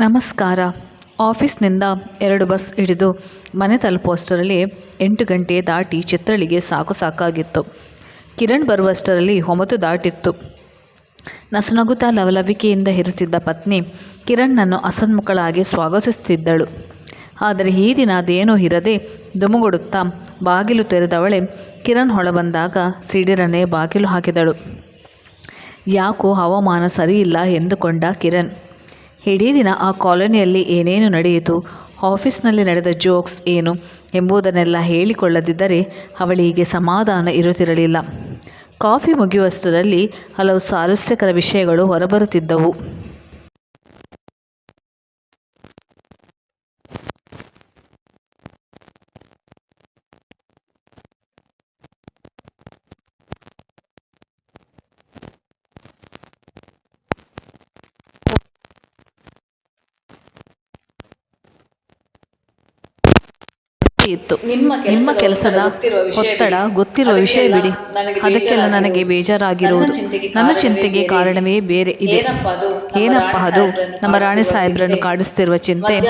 ನಮಸ್ಕಾರ. ಆಫೀಸ್ನಿಂದ ಎರಡು ಬಸ್ ಹಿಡಿದು ಮನೆ ತಲುಪುವಷ್ಟರಲ್ಲಿ ಎಂಟು ಗಂಟೆ ದಾಟಿ ಚಿತ್ರಳಿಗೆ ಸಾಕು ಸಾಕಾಗಿತ್ತು. ಕಿರಣ್ ಬರುವಷ್ಟರಲ್ಲಿ ಒಂಬತ್ತು ದಾಟಿತ್ತು. ನಸುನಗುತ್ತಾ ಲವಲವಿಕೆಯಿಂದ ಇರುತ್ತಿದ್ದ ಪತ್ನಿ ಕಿರಣ್ಣನ್ನು ಅಸನ್ಮುಖಳಾಗಿ ಸ್ವಾಗತಿಸುತ್ತಿದ್ದಳು. ಆದರೆ ಈ ದಿನ ಅದೇನೂ ಇರದೆ ದುಮುಗುಡುತ್ತಾ ಬಾಗಿಲು ತೆರೆದವಳೆ ಕಿರಣ್ ಹೊಳಬಂದಾಗ ಸಿಡಿರನೆ ಬಾಗಿಲು ಹಾಕಿದಳು. ಯಾಕೋ ಹವಾಮಾನ ಸರಿಯಿಲ್ಲ ಎಂದುಕೊಂಡ ಕಿರಣ್. ಇಡೀ ದಿನ ಆ ಕಾಲೋನಿಯಲ್ಲಿ ಏನೇನು ನಡೆಯಿತು, ಆಫೀಸ್ನಲ್ಲಿ ನಡೆದ ಜೋಕ್ಸ್ ಏನು ಎಂಬುದನ್ನೆಲ್ಲ ಹೇಳಿಕೊಳ್ಳದಿದ್ದರೆ ಅವಳಿಗೆ ಸಮಾಧಾನ ಇರುತ್ತಿರಲಿಲ್ಲ. ಕಾಫಿ ಮುಗಿಯುವಷ್ಟರಲ್ಲಿ ಹಲವು ಸ್ವಾರಸ್ಯಕರ ವಿಷಯಗಳು ಹೊರಬರುತ್ತಿದ್ದವು. ಇತ್ತು. ನಿಮ್ಮ ಕೆಲಸದ ಒತ್ತಡ ಗೊತ್ತಿರುವ ವಿಷಯ ಬಿಡಿ. ಅದಕ್ಕೆಲ್ಲ ನನಗೆ ಬೇಜಾರಾಗಿರುವುದು. ನನ್ನ ಚಿಂತೆಗೆ ಕಾರಣವೇ ಬೇರೆ ಇದೆ. ಏನಪ್ಪ ಅದು? ನಮ್ಮ ರಾಣಿ ಸಾಹೇಬ್ರನ್ನು. ಕಾಡಿಸ್ತಿರುವ ಚಿಂತೆ.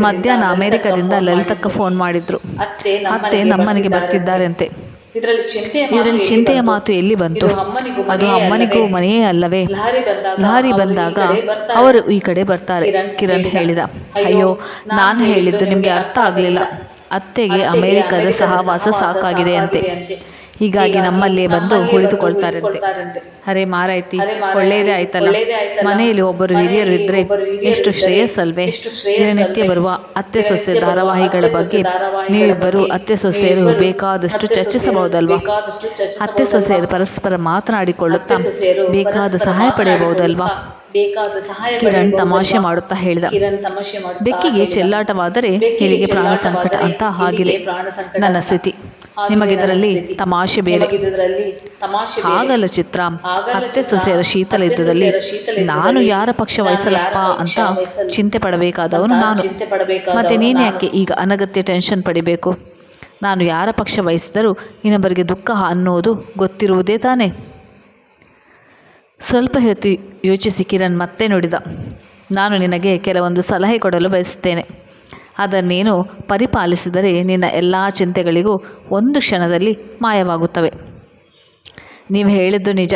ಮಧ್ಯಾಹ್ನ ಅಮೆರಿಕದಿಂದ ಲಲಿತಕ್ಕ ಫೋನ್ ಮಾಡಿದ್ರು. ಅತ್ತೆ ನಮ್ಮನೆಗೆ ಬರ್ತಿದ್ದಾರಂತೆ. ಇದರಲ್ಲಿ ಚಿಂತೆಯ ಮಾತು ಎಲ್ಲಿ ಚಿಂತೆಯ ಬಂತು? ಮಾತು ಎಲ್ಲಿ ಬಂತು? ಅದು ಅಮ್ಮನಿಗೂ? ಮನೆಯೇ ಅಲ್ಲವೇ? ಲಹರಿ ಬಂದಾಗ ಅವರು ಈ ಕಡೆ ಬರ್ತಾರೆ. ಕಿರಣ್ ಹೇಳಿದ. ಅಯ್ಯೋ, ನಾನು ಹೇಳಿದ್ದು ನಿಮಗೆ ಅರ್ಥ ಆಗಲಿಲ್ಲ. ಅತ್ತೆಗೆ ಅಮೆರಿಕದ ಸಹವಾಸ ಸಾಕಾಗಿದೆ ಅಂತೆ ಹೀಗಾಗಿ ನಮ್ಮಲ್ಲೇ ಬಂದು ಕುಳಿತುಕೊಳ್ತಾರಂತೆ. ಅರೆ ಮಾರಾಯ್ತಿ ಒಳ್ಳೆಯದೇ ಆಯ್ತಲ್ಲ? ಮನೆಯಲ್ಲಿ ಒಬ್ಬರು ಹಿರಿಯರು ಇದ್ರೆ ಎಷ್ಟು ಇದ್ದರೆ ಶ್ರೇಯಸ್ಸಲ್ವೇ? ದಿನನಿತ್ಯ ಬರುವ ಅತ್ತೆ ಸೊಸೆ ಧಾರಾವಾಹಿಗಳ ಬಗ್ಗೆ ನೀವಿಬ್ಬರು ಅತ್ತೆ ಸೊಸೆಯರು ಬೇಕಾದಷ್ಟು ಚರ್ಚಿಸಬಹುದಲ್ವಾ? ಅತ್ತೆ ಸೊಸೆಯರು ಪರಸ್ಪರ ಮಾತನಾಡಿಕೊಳ್ಳುತ್ತಾ ಬೇಕಾದ ಸಹಾಯ ಪಡೆಯಬಹುದಲ್ವಾ? ಬೇಕಾದ ಸಹಾಯ ಕಿರಣ್ ತಮಾಷೆ ಮಾಡುತ್ತಾ ಹೇಳಿದ. ಕಿರಣ್ ತಮಾಷೆ ಮಾಡುತ್ತಾ ಬೆಕ್ಕಿಗೆ ಚೆಲ್ಲಾಟವಾದರೆ ಇಲ್ಲಿಗೆ ಪ್ರಾಣ ಸಂಕಟ ಅಂತ ಹಾಗಿದೆ ನನ್ನ ಸ್ಥಿತಿ. ನಿಮಗಿದರಲ್ಲಿ ತಮಾಷೆ ಬೇರೆ. ಆಗಲ ತಮಾಷೆ ಬೇರೆ. ಆಗಲ್ಲ ಚಿತ್ರ. ಅತ್ತೆ ಸೊಸೆಯರ ಶೀತಲ ಯುದ್ಧದಲ್ಲಿ ನಾನು ಯಾರ ಪಕ್ಷ ವಹಿಸಲಪ್ಪ ಅಂತ ಚಿಂತೆ ಪಡಬೇಕಾದವನು ನಾನು. ಮತ್ತೆ ನೀನು ನಾನು. ಯಾಕೆ ಈಗ ಅನಗತ್ಯ ಟೆನ್ಷನ್ ಪಡಿಬೇಕು? ನಾನು ಯಾರ ಪಕ್ಷ ವಹಿಸಿದರೂ ಇನ್ನೊಬ್ಬರಿಗೆ ದುಃಖ ಅನ್ನೋದು ಗೊತ್ತಿರುವುದೇ ತಾನೇ? ಸ್ವಲ್ಪ ಹೊತ್ತು ಯೋಚಿಸಿ ಕಿರಣ್ ಮತ್ತೆ ನುಡಿದ. ನಾನು ನಿನಗೆ ಕೆಲವೊಂದು ಸಲಹೆ ಕೊಡಲು ಬಯಸುತ್ತೇನೆ. ಅದನ್ನೇನು ಪರಿಪಾಲಿಸಿದರೆ ನಿನ್ನ ಎಲ್ಲ ಚಿಂತೆಗಳಿಗೂ ಒಂದು ಕ್ಷಣದಲ್ಲಿ ಮಾಯವಾಗುತ್ತವೆ. ನೀವು ಹೇಳಿದ್ದು ನಿಜ.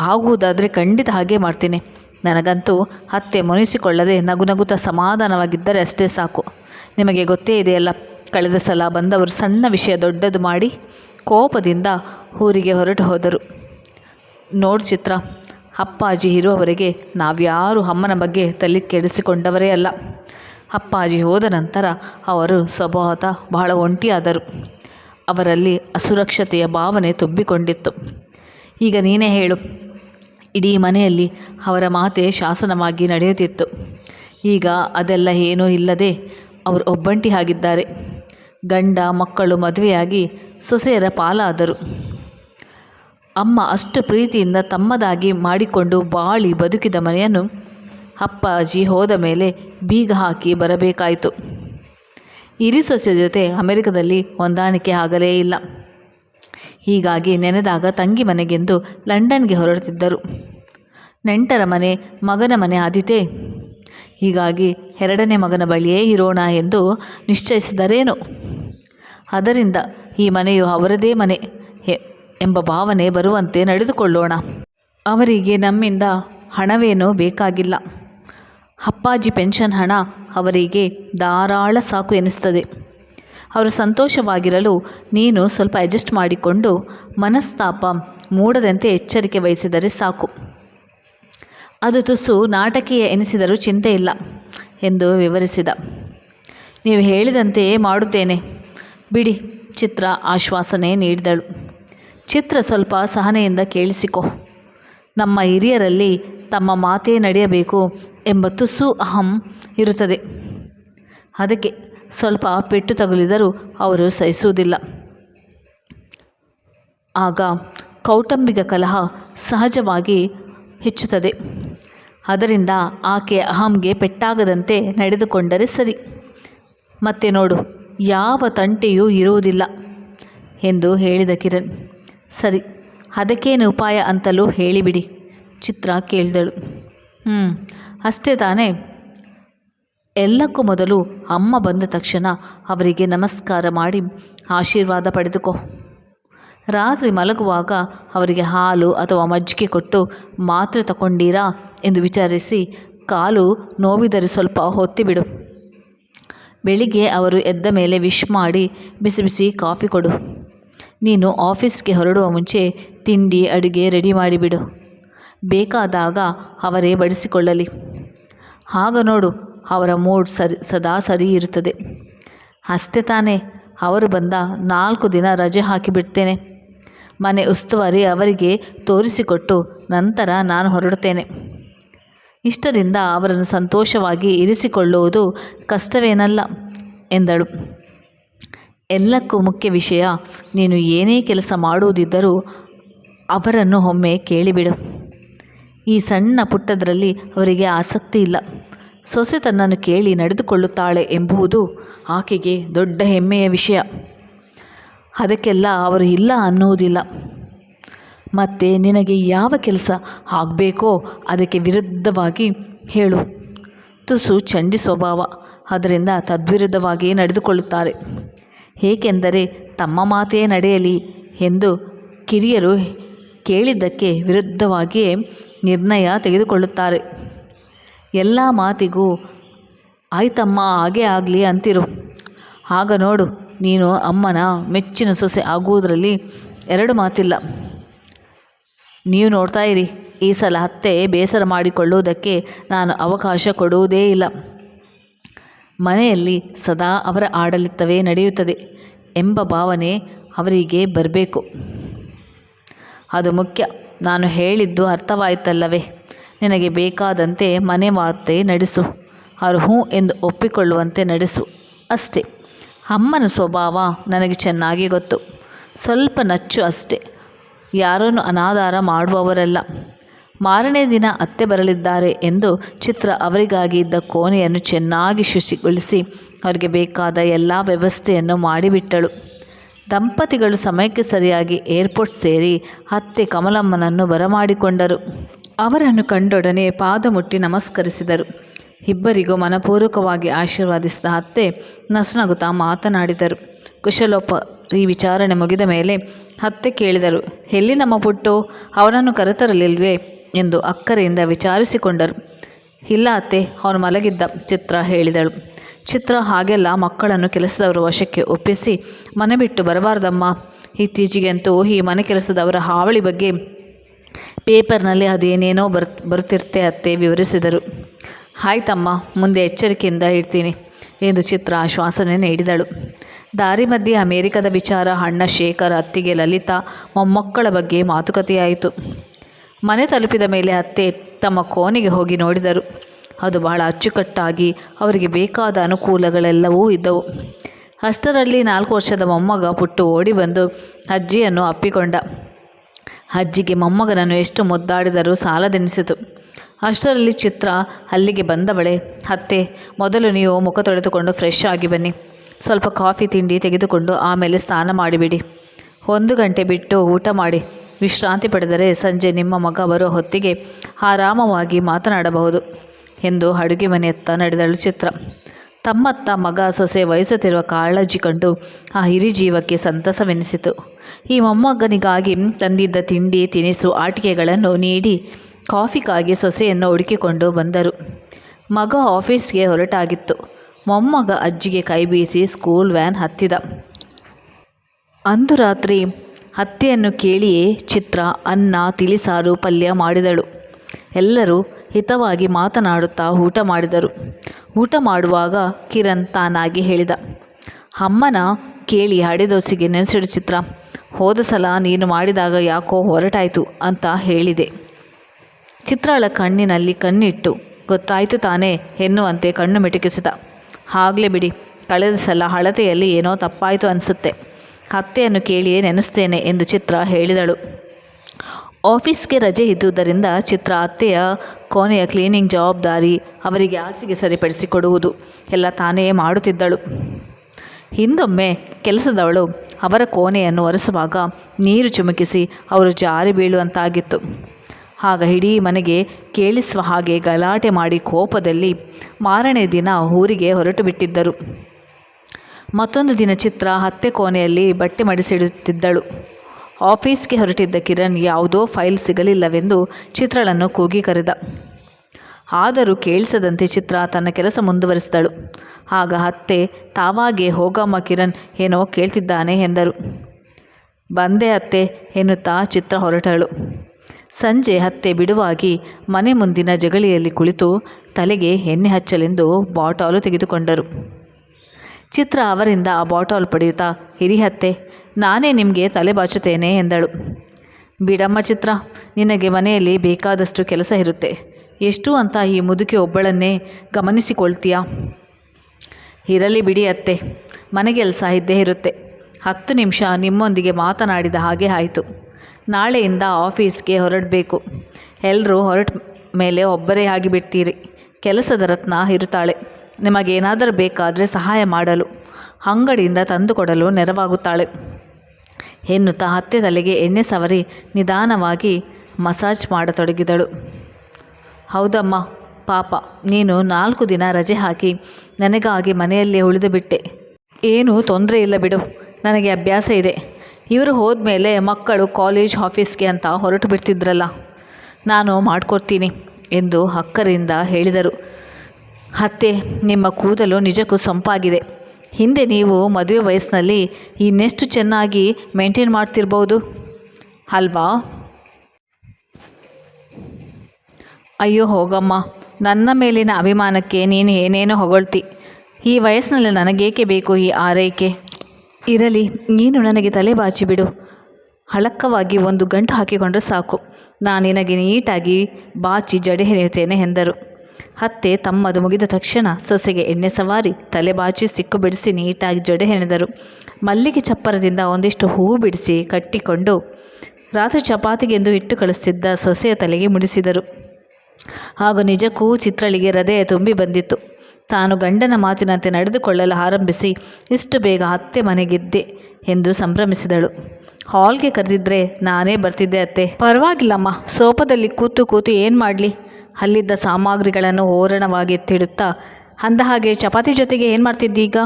ಆಗುವುದಾದರೆ ಖಂಡಿತ ಹಾಗೆ ಮಾಡ್ತೀನಿ. ನನಗಂತೂ ಅತ್ತೆ ಮುನಿಸಿಕೊಳ್ಳದೆ ನಗು ನಗುತ್ತಾ ಸಮಾಧಾನವಾಗಿದ್ದರೆ ಅಷ್ಟೇ ಸಾಕು. ನಿಮಗೆ ಗೊತ್ತೇ ಇದೆಯಲ್ಲ, ಕಳೆದ ಸಲ ಬಂದವರು ಸಣ್ಣ ವಿಷಯ ದೊಡ್ಡದು ಮಾಡಿ ಕೋಪದಿಂದ ಊರಿಗೆ ಹೊರಟು ಹೋದರು. ನೋಡು ಚಿತ್ರ. ಅಪ್ಪಾಜಿ ಇರುವವರೆಗೆ ನಾವ್ಯಾರೂ ಅಮ್ಮನ ಬಗ್ಗೆ ತಲೆ ಕೆಡಿಸಿಕೊಂಡವರೇ ಅಲ್ಲ. ಅಪ್ಪಾಜಿ ಹೋದ ನಂತರ ಅವರು ಸ್ವಭಾವತ ಬಹಳ ಒಂಟಿಯಾದರು. ಅವರಲ್ಲಿ ಅಸುರಕ್ಷತೆಯ ಭಾವನೆ ತುಂಬಿಕೊಂಡಿತ್ತು. ಈಗ ನೀನೇ ಹೇಳು. ಇಡೀ ಮನೆಯಲ್ಲಿ ಅವರ ಮಾತೆ ಶಾಸನವಾಗಿ ನಡೆಯುತ್ತಿತ್ತು. ಈಗ ಅದೆಲ್ಲ ಏನೂ ಇಲ್ಲದೆ ಅವರು ಒಬ್ಬಂಟಿ ಆಗಿದ್ದಾರೆ ಗಂಡ, ಮಕ್ಕಳು ಮದುವೆಯಾಗಿ ಸೊಸೆಯರ ಪಾಲಾದರು. ಅಮ್ಮ ಅಷ್ಟು ಪ್ರೀತಿಯಿಂದ ತಮ್ಮದಾಗಿ ಮಾಡಿಕೊಂಡು ಬಾಳಿ ಬದುಕಿದ ಮನೆಯನ್ನು ಅಪ್ಪಾಜಿ ಹೋದ ಮೇಲೆ ಬೀಗ ಹಾಕಿ ಬರಬೇಕಾಯಿತು. ಇರಿ ಸೊಸೆ ಜೊತೆ ಅಮೆರಿಕದಲ್ಲಿ ಹೊಂದಾಣಿಕೆ ಆಗಲೇ ಇಲ್ಲ. ಹೀಗಾಗಿ ನೆನೆದಾಗ ತಂಗಿ ಮನೆಗೆಂದು ಲಂಡನ್ಗೆ ಹೊರಡುತ್ತಿದ್ದರು. ನೆಂಟರ ಮನೆ, ಮಗನ ಮನೆ ಆದಿತೆ? ಹೀಗಾಗಿ ಎರಡನೇ ಮಗನ ಬಳಿಯೇ ಇರೋಣ ಎಂದು ನಿಶ್ಚಯಿಸಿದರೇನು? ಅದರಿಂದ ಈ ಮನೆಯು ಅವರದೇ ಮನೆ. ಎಂಬ ಭಾವನೆ ಬರುವಂತೆ ನಡೆದುಕೊಳ್ಳೋಣ. ಅವರಿಗೆ ನಮ್ಮಿಂದ ಹಣವೇನೂ ಬೇಕಾಗಿಲ್ಲ. ಅಪ್ಪಾಜಿ ಪೆನ್ಷನ್ ಹಣ ಅವರಿಗೆ ಧಾರಾಳ ಸಾಕು ಎನಿಸ್ತದೆ. ಅವರು ಸಂತೋಷವಾಗಿರಲು ನೀನು ಸ್ವಲ್ಪ ಅಡ್ಜಸ್ಟ್ ಮಾಡಿಕೊಂಡು ಮನಸ್ತಾಪ ಮೂಡದಂತೆ ಎಚ್ಚರಿಕೆ ವಹಿಸಿದರೆ ಸಾಕು. ಅದು ತುಸು ನಾಟಕೀಯ ಎನಿಸಿದರೂ ಚಿಂತೆ ಇಲ್ಲ ಎಂದು ವಿವರಿಸಿದ. ನೀವು ಹೇಳಿದಂತೆಯೇ ಮಾಡುತ್ತೇನೆ. ಬಿಡಿ ಚಿತ್ರ ಆಶ್ವಾಸನೆ ನೀಡಿದಳು. ಚಿತ್ರ ಸ್ವಲ್ಪ ಸಹನೆಯಿಂದ ಕೇಳಿಸಿಕೊ. ನಮ್ಮ ಹಿರಿಯರಲ್ಲಿ ತಮ್ಮ ಮಾತೇ ನಡೆಯಬೇಕು ಎಂಬ ತುಸು ಅಹಂ ಇರುತ್ತದೆ. ಅದಕ್ಕೆ ಸ್ವಲ್ಪ ಪೆಟ್ಟು ತಗುಲಿದರೂ ಅವರು ಸಹಿಸುವುದಿಲ್ಲ. ಆಗ ಕೌಟುಂಬಿಕ ಕಲಹ ಸಹಜವಾಗಿ ಹೆಚ್ಚುತ್ತದೆ. ಅದರಿಂದ ಆಕೆ ಅಹಂಗೆ ಪೆಟ್ಟಾಗದಂತೆ ನಡೆದುಕೊಂಡರೆ ಸರಿ. ಮತ್ತೆ ನೋಡು, ಯಾವ ತಂಟೆಯೂ ಇರುವುದಿಲ್ಲ ಎಂದು ಹೇಳಿದ ಕಿರಣ್. ಸರಿ, ಅದಕ್ಕೇನು ಉಪಾಯ ಅಂತಲೂ ಹೇಳಿಬಿಡಿ, ಚಿತ್ರ ಕೇಳಿದಳು. ಹ್ಞೂ ಅಷ್ಟೇ ತಾನೇ. ಎಲ್ಲಕ್ಕೂ ಮೊದಲು ಅಮ್ಮ ಬಂದ ತಕ್ಷಣ ಅವರಿಗೆ ನಮಸ್ಕಾರ ಮಾಡಿ ಆಶೀರ್ವಾದ ಪಡೆದುಕೋ. ರಾತ್ರಿ ಮಲಗುವಾಗ ಅವರಿಗೆ ಹಾಲು ಅಥವಾ ಮಜ್ಜಿಗೆ ಕೊಟ್ಟು, ಮಾತ್ರೆ ತಗೊಂಡೀರಾ ಎಂದು ವಿಚಾರಿಸಿ ಕಾಲು ನೋವಿದರೆ ಸ್ವಲ್ಪ ಹೊತ್ತಿಬಿಡು. ಬೆಳಿಗ್ಗೆ ಅವರು ಎದ್ದ ಮೇಲೆ ವಿಶ್ ಮಾಡಿ ಬಿಸಿ ಬಿಸಿ ಕಾಫಿ ಕೊಡು. ನೀನು ಆಫೀಸ್ಗೆ ಹೊರಡುವ ಮುಂಚೆ ತಿಂಡಿ, ಅಡುಗೆ ರೆಡಿ ಮಾಡಿಬಿಡು. ಬೇಕಾದಾಗ ಅವರೇ ಬಡಿಸಿಕೊಳ್ಳಲಿ. ಆಗ ನೋಡು, ಅವರ ಮೂಡ್ ಸರಿ, ಸದಾ ಸರಿ ಇರುತ್ತದೆ. ಅಷ್ಟೇ ತಾನೇ, ಅವರು ಬಂದ ನಾಲ್ಕು ದಿನ ರಜೆ ಹಾಕಿಬಿಡ್ತೇನೆ. ಮನೆ ಉಸ್ತುವಾರಿ ಅವರಿಗೆ ತೋರಿಸಿಕೊಟ್ಟು ನಂತರ ನಾನು ಹೊರಡುತ್ತೇನೆ. ಇಷ್ಟರಿಂದ ಅವರನ್ನು ಸಂತೋಷವಾಗಿ ಇರಿಸಿಕೊಳ್ಳುವುದು ಕಷ್ಟವೇನಲ್ಲ, ಎಂದಳು. ಎಲ್ಲಕ್ಕೂ ಮುಖ್ಯ ವಿಷಯ, ನೀನು ಏನೇ ಕೆಲಸ ಮಾಡುವುದಿದ್ದರೂ ಅವರನ್ನು ಒಮ್ಮೆ ಕೇಳಿಬಿಡು. ಈ ಸಣ್ಣ ಪುಟ್ಟದರಲ್ಲಿ ಅವರಿಗೆ ಆಸಕ್ತಿ ಇಲ್ಲ. ಸೊಸೆ ತನ್ನನ್ನು ಕೇಳಿ ನಡೆದುಕೊಳ್ಳುತ್ತಾಳೆ ಎಂಬುದು ಆಕೆಗೆ ದೊಡ್ಡ ಹೆಮ್ಮೆಯ ವಿಷಯ. ಅದಕ್ಕೆಲ್ಲ ಅವರು ಇಲ್ಲ ಅನ್ನುವುದಿಲ್ಲ. ಮತ್ತು ನಿನಗೆ ಯಾವ ಕೆಲಸ ಆಗಬೇಕೋ ಅದಕ್ಕೆ ವಿರುದ್ಧವಾಗಿ ಹೇಳು. ತುಸು ಚಂಡಿ ಸ್ವಭಾವ. ಅದರಿಂದ ತದ್ವಿರುದ್ಧವಾಗಿ ನಡೆದುಕೊಳ್ಳುತ್ತಾರೆ. ಏಕೆಂದರೆ ತಮ್ಮ ಮಾತೇ ನಡೆಯಲಿ ಎಂದು ಕಿರಿಯರು ಕೇಳಿದ್ದಕ್ಕೆ ವಿರುದ್ಧವಾಗಿಯೇ ನಿರ್ಣಯ ತೆಗೆದುಕೊಳ್ಳುತ್ತಾರೆ. ಎಲ್ಲ ಮಾತಿಗೂ, ಆಯ್ತಮ್ಮ, ಹಾಗೇ ಆಗಲಿ ಅಂತಿರು. ಆಗ ನೋಡು, ನೀನು ಅಮ್ಮನ ಮೆಚ್ಚಿನ ಸೊಸೆ ಆಗುವುದರಲ್ಲಿ ಎರಡು ಮಾತಿಲ್ಲ. ನೀವು ನೋಡ್ತಾ ಇರಿ, ಈ ಸಲ ಅತ್ತೆ ಬೇಸರ ಮಾಡಿಕೊಳ್ಳುವುದಕ್ಕೆ ನಾನು ಅವಕಾಶ ಕೊಡುವುದೇ ಇಲ್ಲ. ಮನೆಯಲ್ಲಿ ಸದಾ ಅವರ ಆಡಳಿತವೇ ನಡೆಯುತ್ತದೆ ಎಂಬ ಭಾವನೆ ಅವರಿಗೆ ಬರಬೇಕು. ಅದು ಮುಖ್ಯ. ನಾನು ಹೇಳಿದ್ದು ಅರ್ಥವಾಯಿತಲ್ಲವೇ? ನಿನಗೆ ಬೇಕಾದಂತೆ ಮನೆ ಮಾತೆ ನಡೆಸು. ಅವರು ಹ್ಞೂ ಎಂದು ಒಪ್ಪಿಕೊಳ್ಳುವಂತೆ ನಡೆಸು. ಅಷ್ಟೇ. ಅಮ್ಮನ ಸ್ವಭಾವ ನನಗೆ ಚೆನ್ನಾಗಿ ಗೊತ್ತು. ಸ್ವಲ್ಪ ನಚ್ಚು ಅಷ್ಟೇ. ಯಾರನ್ನು ಅನಾದಾರ ಮಾಡುವವರಲ್ಲ. ಮಾರನೇ ದಿನ ಅತ್ತೆ ಬರಲಿದ್ದಾರೆ ಎಂದು ಚಿತ್ರ ಅವರಿಗಾಗಿ ಇದ್ದ ಕೋಣೆಯನ್ನು ಚೆನ್ನಾಗಿ ಶುಚಿಗೊಳಿಸಿ ಅವರಿಗೆ ಬೇಕಾದ ಎಲ್ಲ ವ್ಯವಸ್ಥೆಯನ್ನು ಮಾಡಿಬಿಟ್ಟಳು. ದಂಪತಿಗಳು ಸಮಯಕ್ಕೆ ಸರಿಯಾಗಿ ಏರ್ಪೋರ್ಟ್ ಸೇರಿ ಅತ್ತೆ ಕಮಲಮ್ಮನನ್ನು ಬರಮಾಡಿಕೊಂಡರು. ಅವರನ್ನು ಕಂಡೊಡನೆ ಪಾದ ಮುಟ್ಟಿ ನಮಸ್ಕರಿಸಿದರು. ಇಬ್ಬರಿಗೂ ಮನಪೂರ್ವಕವಾಗಿ ಆಶೀರ್ವಾದಿಸಿದ ಅತ್ತೆ ನಸುನಗುತ್ತಾ ಮಾತನಾಡಿದರು. ಕುಶಲೋಪ, ಈ ವಿಚಾರಣೆ ಮುಗಿದ ಮೇಲೆ ಅತ್ತೆ ಕೇಳಿದರು, ಎಲ್ಲಿ ನಮ್ಮ ಪುಟ್ಟು? ಅವನನ್ನು ಕರೆತರಲಿಲ್ವೇ? ಎಂದು ಅಕ್ಕರೆಯಿಂದ ವಿಚಾರಿಸಿಕೊಂಡರು. ಇಲ್ಲ ಅತ್ತೆ, ಅವನು ಮಲಗಿದ್ದ ಚಿತ್ರ ಹೇಳಿದಳು. ಚಿತ್ರ ಹಾಗೆಲ್ಲ ಮಕ್ಕಳನ್ನು ಕೆಲಸದವರ ವಶಕ್ಕೆ ಒಪ್ಪಿಸಿ ಮನೆ ಬಿಟ್ಟು ಬರಬಾರ್ದಮ್ಮ. ಇತ್ತೀಚೆಗಂತೂ ಈ ಮನೆ ಕೆಲಸದವರ ಹಾವಳಿ ಬಗ್ಗೆ ಪೇಪರ್ನಲ್ಲಿ ಅದೇನೇನೋ ಬರ್ ಬರುತ್ತಿರ್ತೆ ಅತ್ತೆ, ವಿವರಿಸಿದರು. ಆಯ್ತಮ್ಮ, ಮುಂದೆ ಎಚ್ಚರಿಕೆಯಿಂದ ಇರ್ತೀನಿ, ಎಂದು ಚಿತ್ರ ಆಶ್ವಾಸನೆ ನೀಡಿದಳು. ದಾರಿ ಮಧ್ಯೆ ಅಮೇರಿಕದ ವಿಚಾರ ಅಣ್ಣ ಶೇಖರ್ ಅತ್ತಿಗೆ ಲಲಿತಾ ಮೊಮ್ಮಕ್ಕಳ ಬಗ್ಗೆ ಮಾತುಕತೆಯಾಯಿತು. ಮನೆ ತಲುಪಿದ ಮೇಲೆ ಅತ್ತೆ ತಮ್ಮ ಕೋಣೆಗೆ ಹೋಗಿ ನೋಡಿದರು. ಅದು ಬಹಳ ಅಚ್ಚುಕಟ್ಟಾಗಿ ಅವರಿಗೆ ಬೇಕಾದ ಅನುಕೂಲಗಳೆಲ್ಲವೂ ಇದ್ದವು. ಅಷ್ಟರಲ್ಲಿ ನಾಲ್ಕು ವರ್ಷದ ಮೊಮ್ಮಗ ಪುಟ್ಟು ಓಡಿ ಬಂದು ಅಜ್ಜಿಯನ್ನು ಅಪ್ಪಿಕೊಂಡ. ಅಜ್ಜಿಗೆ ಮೊಮ್ಮಗನನ್ನು ಎಷ್ಟು ಮುದ್ದಾಡಿದರೂ ಸಾಲದೆನಿಸಿತು. ಅಷ್ಟರಲ್ಲಿ ಚಿತ್ರ ಅಲ್ಲಿಗೆ ಬಂದವಳೆ ಅತ್ತೆ, ಮೊದಲು ನೀವು ಮುಖ ತೊಳೆದುಕೊಂಡು ಫ್ರೆಶ್ ಆಗಿ ಬನ್ನಿ. ಸ್ವಲ್ಪ ಕಾಫಿ, ತಿಂಡಿ ತೆಗೆದುಕೊಂಡು ಆಮೇಲೆ ಸ್ನಾನ ಮಾಡಿಬಿಡಿ. ಒಂದು ಗಂಟೆ ಬಿಟ್ಟು ಊಟ ಮಾಡಿ. ವಿಶ್ರಾಂತಿ ಪಡೆದರೆ ಸಂಜೆ ನಿಮ್ಮ ಮಗ ಬರೋ ಹೊತ್ತಿಗೆ ಆರಾಮವಾಗಿ ಮಾತನಾಡಬಹುದು ಎಂದು ಅಡುಗೆ ಮನೆಯತ್ತ ನಡೆದಳು ಚಿತ್ರ. ತಮ್ಮತ್ತ ಮಗ ಸೊಸೆ ವಹಿಸುತ್ತಿರುವ ಕಾಳಜಿ ಕಂಡು ಆ ಹಿರಿ ಜೀವಕ್ಕೆ ಸಂತಸವೆನಿಸಿತು. ಈ ಮೊಮ್ಮಗನಿಗಾಗಿ ತಂದಿದ್ದ ತಿಂಡಿ, ತಿನಿಸು, ಆಟಿಕೆಗಳನ್ನು ನೀಡಿ ಕಾಫಿಗಾಗಿ ಸೊಸೆಯನ್ನು ಹುಡುಕಿಕೊಂಡು ಬಂದರು. ಮಗ ಆಫೀಸ್ಗೆ ಹೊರಟಾಗಿತ್ತು. ಮೊಮ್ಮಗ ಅಜ್ಜಿಗೆ ಕೈ ಬೀಸಿ ಸ್ಕೂಲ್ ವ್ಯಾನ್ ಹತ್ತಿದ. ಅಂದು ರಾತ್ರಿ ಅತ್ತೆಯನ್ನು ಕೇಳಿಯೇ ಚಿತ್ರ ಅನ್ನ ತಿಳಿಸಾರು, ಪಲ್ಯ ಮಾಡಿದಳು. ಎಲ್ಲರೂ ಹಿತವಾಗಿ ಮಾತನಾಡುತ್ತಾ ಊಟ ಮಾಡಿದರು. ಊಟ ಮಾಡುವಾಗ ಕಿರಣ್ ತಾನಾಗಿ ಹೇಳಿದ, ಅಮ್ಮನ ಕೇಳಿ ಅಡೆದೋಸಿಗೆ ನೆನೆಸಿಡು ಚಿತ್ರ. ಹೋದ ಸಲ ನೀನು ಮಾಡಿದಾಗ ಯಾಕೋ ಹೊರಟಾಯಿತು ಅಂತ ಹೇಳಿದೆ. ಚಿತ್ರಾಳ ಕಣ್ಣಿನಲ್ಲಿ ಕಣ್ಣಿಟ್ಟು, ಗೊತ್ತಾಯಿತು ತಾನೇ ಎನ್ನುವಂತೆ ಕಣ್ಣು ಮಿಟುಕಿಸಿದ. ಆಗಲೇ ಬಿಡಿ, ಕಳೆದ ಸಲ ಹಳತೆಯಲ್ಲಿ ಏನೋ ತಪ್ಪಾಯಿತು ಅನಿಸುತ್ತೆ. ಅತ್ತೆಯನ್ನು ಕೇಳಿಯೇ ನೆನೆಸ್ತೇನೆ ಎಂದು ಚಿತ್ರ ಹೇಳಿದಳು. ಆಫೀಸ್ಗೆ ರಜೆ ಇದ್ದುದರಿಂದ ಚಿತ್ರ ಅತ್ತೆಯ ಕೋಣೆಯ ಕ್ಲೀನಿಂಗ್ ಜವಾಬ್ದಾರಿ ಅವರಿಗೆ ಹಾಸಿಗೆ ಸರಿಪಡಿಸಿಕೊಡುವುದು ಎಲ್ಲ ತಾನೇ ಮಾಡುತ್ತಿದ್ದಳು. ಹಿಂದೊಮ್ಮೆ ಕೆಲಸದವಳು ಅವರ ಕೋಣೆಯನ್ನು ಒರೆಸುವಾಗ ನೀರು ಚುಮುಕಿಸಿ ಅವರು ಜಾರಿ ಬೀಳುವಂತಾಗಿತ್ತು. ಆಗ ಇಡೀ ಮನೆಗೆ ಕೇಳಿಸುವ ಹಾಗೆ ಗಲಾಟೆ ಮಾಡಿ ಕೋಪದಲ್ಲಿ ಮಾರನೇ ದಿನ ಊರಿಗೆ ಹೊರಟು ಬಿಟ್ಟಿದ್ದರು ಮತ್ತೊಂದು ದಿನ ಚಿತ್ರ ಹತ್ತೆ ಕೋಣೆಯಲ್ಲಿ ಬಟ್ಟೆ ಮಡಿಸಿಡುತ್ತಿದ್ದಳು. ಆಫೀಸ್ಗೆ ಹೊರಟಿದ್ದ ಕಿರಣ್ ಯಾವುದೋ ಫೈಲ್ ಸಿಗಲಿಲ್ಲವೆಂದು ಚಿತ್ರಳನ್ನು ಕೂಗಿ ಕರೆದ. ಆದರೂ ಕೇಳಿಸದಂತೆ ಚಿತ್ರ ತನ್ನ ಕೆಲಸ ಮುಂದುವರಿಸಿದಳು. ಆಗ ಹತ್ತೆ, ತಾವಾಗೆ ಹೋಗಮ್ಮ ಕಿರಣ್, ಏನೋ ಕೇಳ್ತಿದ್ದಾನೆ ಎಂದರು. ಬಂದೆ ಅತ್ತೆ ಎನ್ನುತ್ತಾ ಚಿತ್ರ ಹೊರಟಳು. ಸಂಜೆ ಹತ್ತೆ ಬಿಡುವಾಗಿ ಮನೆ ಮುಂದಿನ ಜಗಳಿಯಲ್ಲಿ ಕುಳಿತು ತಲೆಗೆ ಎಣ್ಣೆ ಹಚ್ಚಲೆಂದು ಬಾಟಲು ತೆಗೆದುಕೊಂಡರು. ಚಿತ್ರ ಅವರಿಂದ ಆ ಬಾಟಲ್ ಪಡೆಯುತ್ತಾ ಹಿರಿಹತ್ತೆ ನಾನೇ ನಿಮಗೆ ತಲೆ ಬಾಚುತ್ತೇನೆ ಎಂದಳು. ಬಿಡಮ್ಮ ಚಿತ್ರ, ನಿನಗೆ ಮನೆಯಲ್ಲಿ ಬೇಕಾದಷ್ಟು ಕೆಲಸ ಇರುತ್ತೆ. ಎಷ್ಟು ಅಂತ ಈ ಮುದುಕಿ ಒಬ್ಬಳನ್ನೇ ಗಮನಿಸಿಕೊಳ್ತೀಯಾ? ಇರಲಿ ಬಿಡಿ ಅತ್ತೆ ಮನೆಗೆಲಸ ಇದ್ದೇ ಇರುತ್ತೆ. ಹತ್ತು ನಿಮಿಷ ನಿಮ್ಮೊಂದಿಗೆ ಮಾತನಾಡಿದ ಹಾಗೆ ಆಯಿತು. ನಾಳೆಯಿಂದ ಆಫೀಸ್ಗೆ ಹೊರಡಬೇಕು. ಎಲ್ಲರೂ ಹೊರಟ ಮೇಲೆ ಒಬ್ಬರೇ ಆಗಿಬಿಡ್ತೀರಿ. ಕೆಲಸದ ರತ್ನ ಇರುತ್ತಾಳೆ. ನಿಮಗೇನಾದರೂ ಬೇಕಾದರೆ ಸಹಾಯ ಮಾಡಲು, ಅಂಗಡಿಯಿಂದ ತಂದುಕೊಡಲು ನೆರವಾಗುತ್ತಾಳೆ. ಎನ್ನುತ್ತಾ ಹತ್ತೆ ತಲೆಗೆ ಎಣ್ಣೆ ಸವರಿ ನಿಧಾನವಾಗಿ ಮಸಾಜ್ ಮಾಡತೊಡಗಿದಳು. ಹೌದಮ್ಮ, ಪಾಪ, ನೀನು ನಾಲ್ಕು ದಿನ ರಜೆ ಹಾಕಿ ನನಗಾಗಿ ಮನೆಯಲ್ಲೇ ಉಳಿದು ಬಿಟ್ಟೆ. ಏನೂ ತೊಂದರೆ ಇಲ್ಲ ಬಿಡು, ನನಗೆ ಅಭ್ಯಾಸ ಇದೆ. ಇವರು ಹೋದ್ಮೇಲೆ ಮಕ್ಕಳು ಕಾಲೇಜ್ ಆಫೀಸ್ಗೆ ಅಂತ ಹೊರಟು ಬಿಡ್ತಿದ್ರಲ್ಲ, ನಾನು ಮಾಡ್ಕೊಡ್ತೀನಿ ಎಂದು ಅಕ್ಕರಿಂದ ಹೇಳಿದರು. ಅತ್ತೆ ನಿಮ್ಮ ಕೂದಲು ನಿಜಕ್ಕೂ ಸಂಪಾಗಿದೆ. ಹಿಂದೆ ನೀವು ಮದುವೆ ವಯಸ್ಸಿನಲ್ಲಿ ಇನ್ನೆಷ್ಟು ಚೆನ್ನಾಗಿ ಮೇಂಟೈನ್ ಮಾಡ್ತಿರ್ಬೋದು? ಅಲ್ವಾ? ಅಯ್ಯೋ ಹೋಗಮ್ಮ, ನನ್ನ ಮೇಲಿನ ಅಭಿಮಾನಕ್ಕೆ ನೀನು ಏನೇನೋ ಹೊಗಳ್ತಿ. ಈ ವಯಸ್ಸಿನಲ್ಲಿ ನನಗೇಕೆ ಬೇಕು ಈ ಆರೈಕೆ? ಇರಲಿ, ನೀನು ನನಗೆ ತಲೆ ಬಾಚಿಬಿಡು ಹಳಕ್ಕವಾಗಿ ಒಂದು ಗಂಟು ಹಾಕಿಕೊಂಡ್ರೆ ಸಾಕು. ನಾನು ನಿನಗೆ ನೀಟಾಗಿ ಬಾಚಿ ಜಡೆ ಹೆಣೆಯುತ್ತೇನೆ ಎಂದರು. ಅತ್ತೆ ತಮ್ಮದು ಮುಗಿದ ತಕ್ಷಣ ಸೊಸೆಗೆ ಎಣ್ಣೆ ಸವಾರಿ, ತಲೆ ಬಾಚಿ ಸಿಕ್ಕು ಬಿಡಿಸಿ ನೀಟಾಗಿ ಜಡೆ ಹೆಣೆದರು. ಮಲ್ಲಿಗೆ ಚಪ್ಪರದಿಂದ ಒಂದಿಷ್ಟು ಹೂವು ಬಿಡಿಸಿ ಕಟ್ಟಿಕೊಂಡು ರಾತ್ರಿ ಚಪಾತಿಗೆಂದು ಇಟ್ಟು ಕಳಿಸ್ತಿದ್ದ ಸೊಸೆಯ ತಲೆಗೆ ಮುಡಿಸಿದರು. ಹಾಗೂ ನಿಜಕ್ಕೂ ಚಿತ್ರಳಿಗೆ ಹೃದಯ ತುಂಬಿ ಬಂದಿತ್ತು. ತಾನು ಗಂಡನ ಮಾತಿನಂತೆ ನಡೆದುಕೊಳ್ಳಲು ಆರಂಭಿಸಿ, ಇಷ್ಟು ಬೇಗ ಅತ್ತೆ ಮನೆಗಿದ್ದೆ ಎಂದು ಸಂಭ್ರಮಿಸಿದಳು. ಹಾಲ್ಗೆ ಕರೆದಿದ್ರೆ ನಾನೇ ಬರ್ತಿದ್ದೆ ಅತ್ತೆ. ಪರವಾಗಿಲ್ಲಮ್ಮ, ಸೋಪದಲ್ಲಿ ಕೂತು ಕೂತು ಏನು ಮಾಡಲಿ? ಅಲ್ಲಿದ್ದ ಸಾಮಗ್ರಿಗಳನ್ನು ಓರಣವಾಗಿ ಎತ್ತಿಡುತ್ತಾ ಅಂದ ಹಾಗೆ ಚಪಾತಿ ಜೊತೆಗೆ ಏನು ಮಾಡ್ತಿದ್ದೀಗ?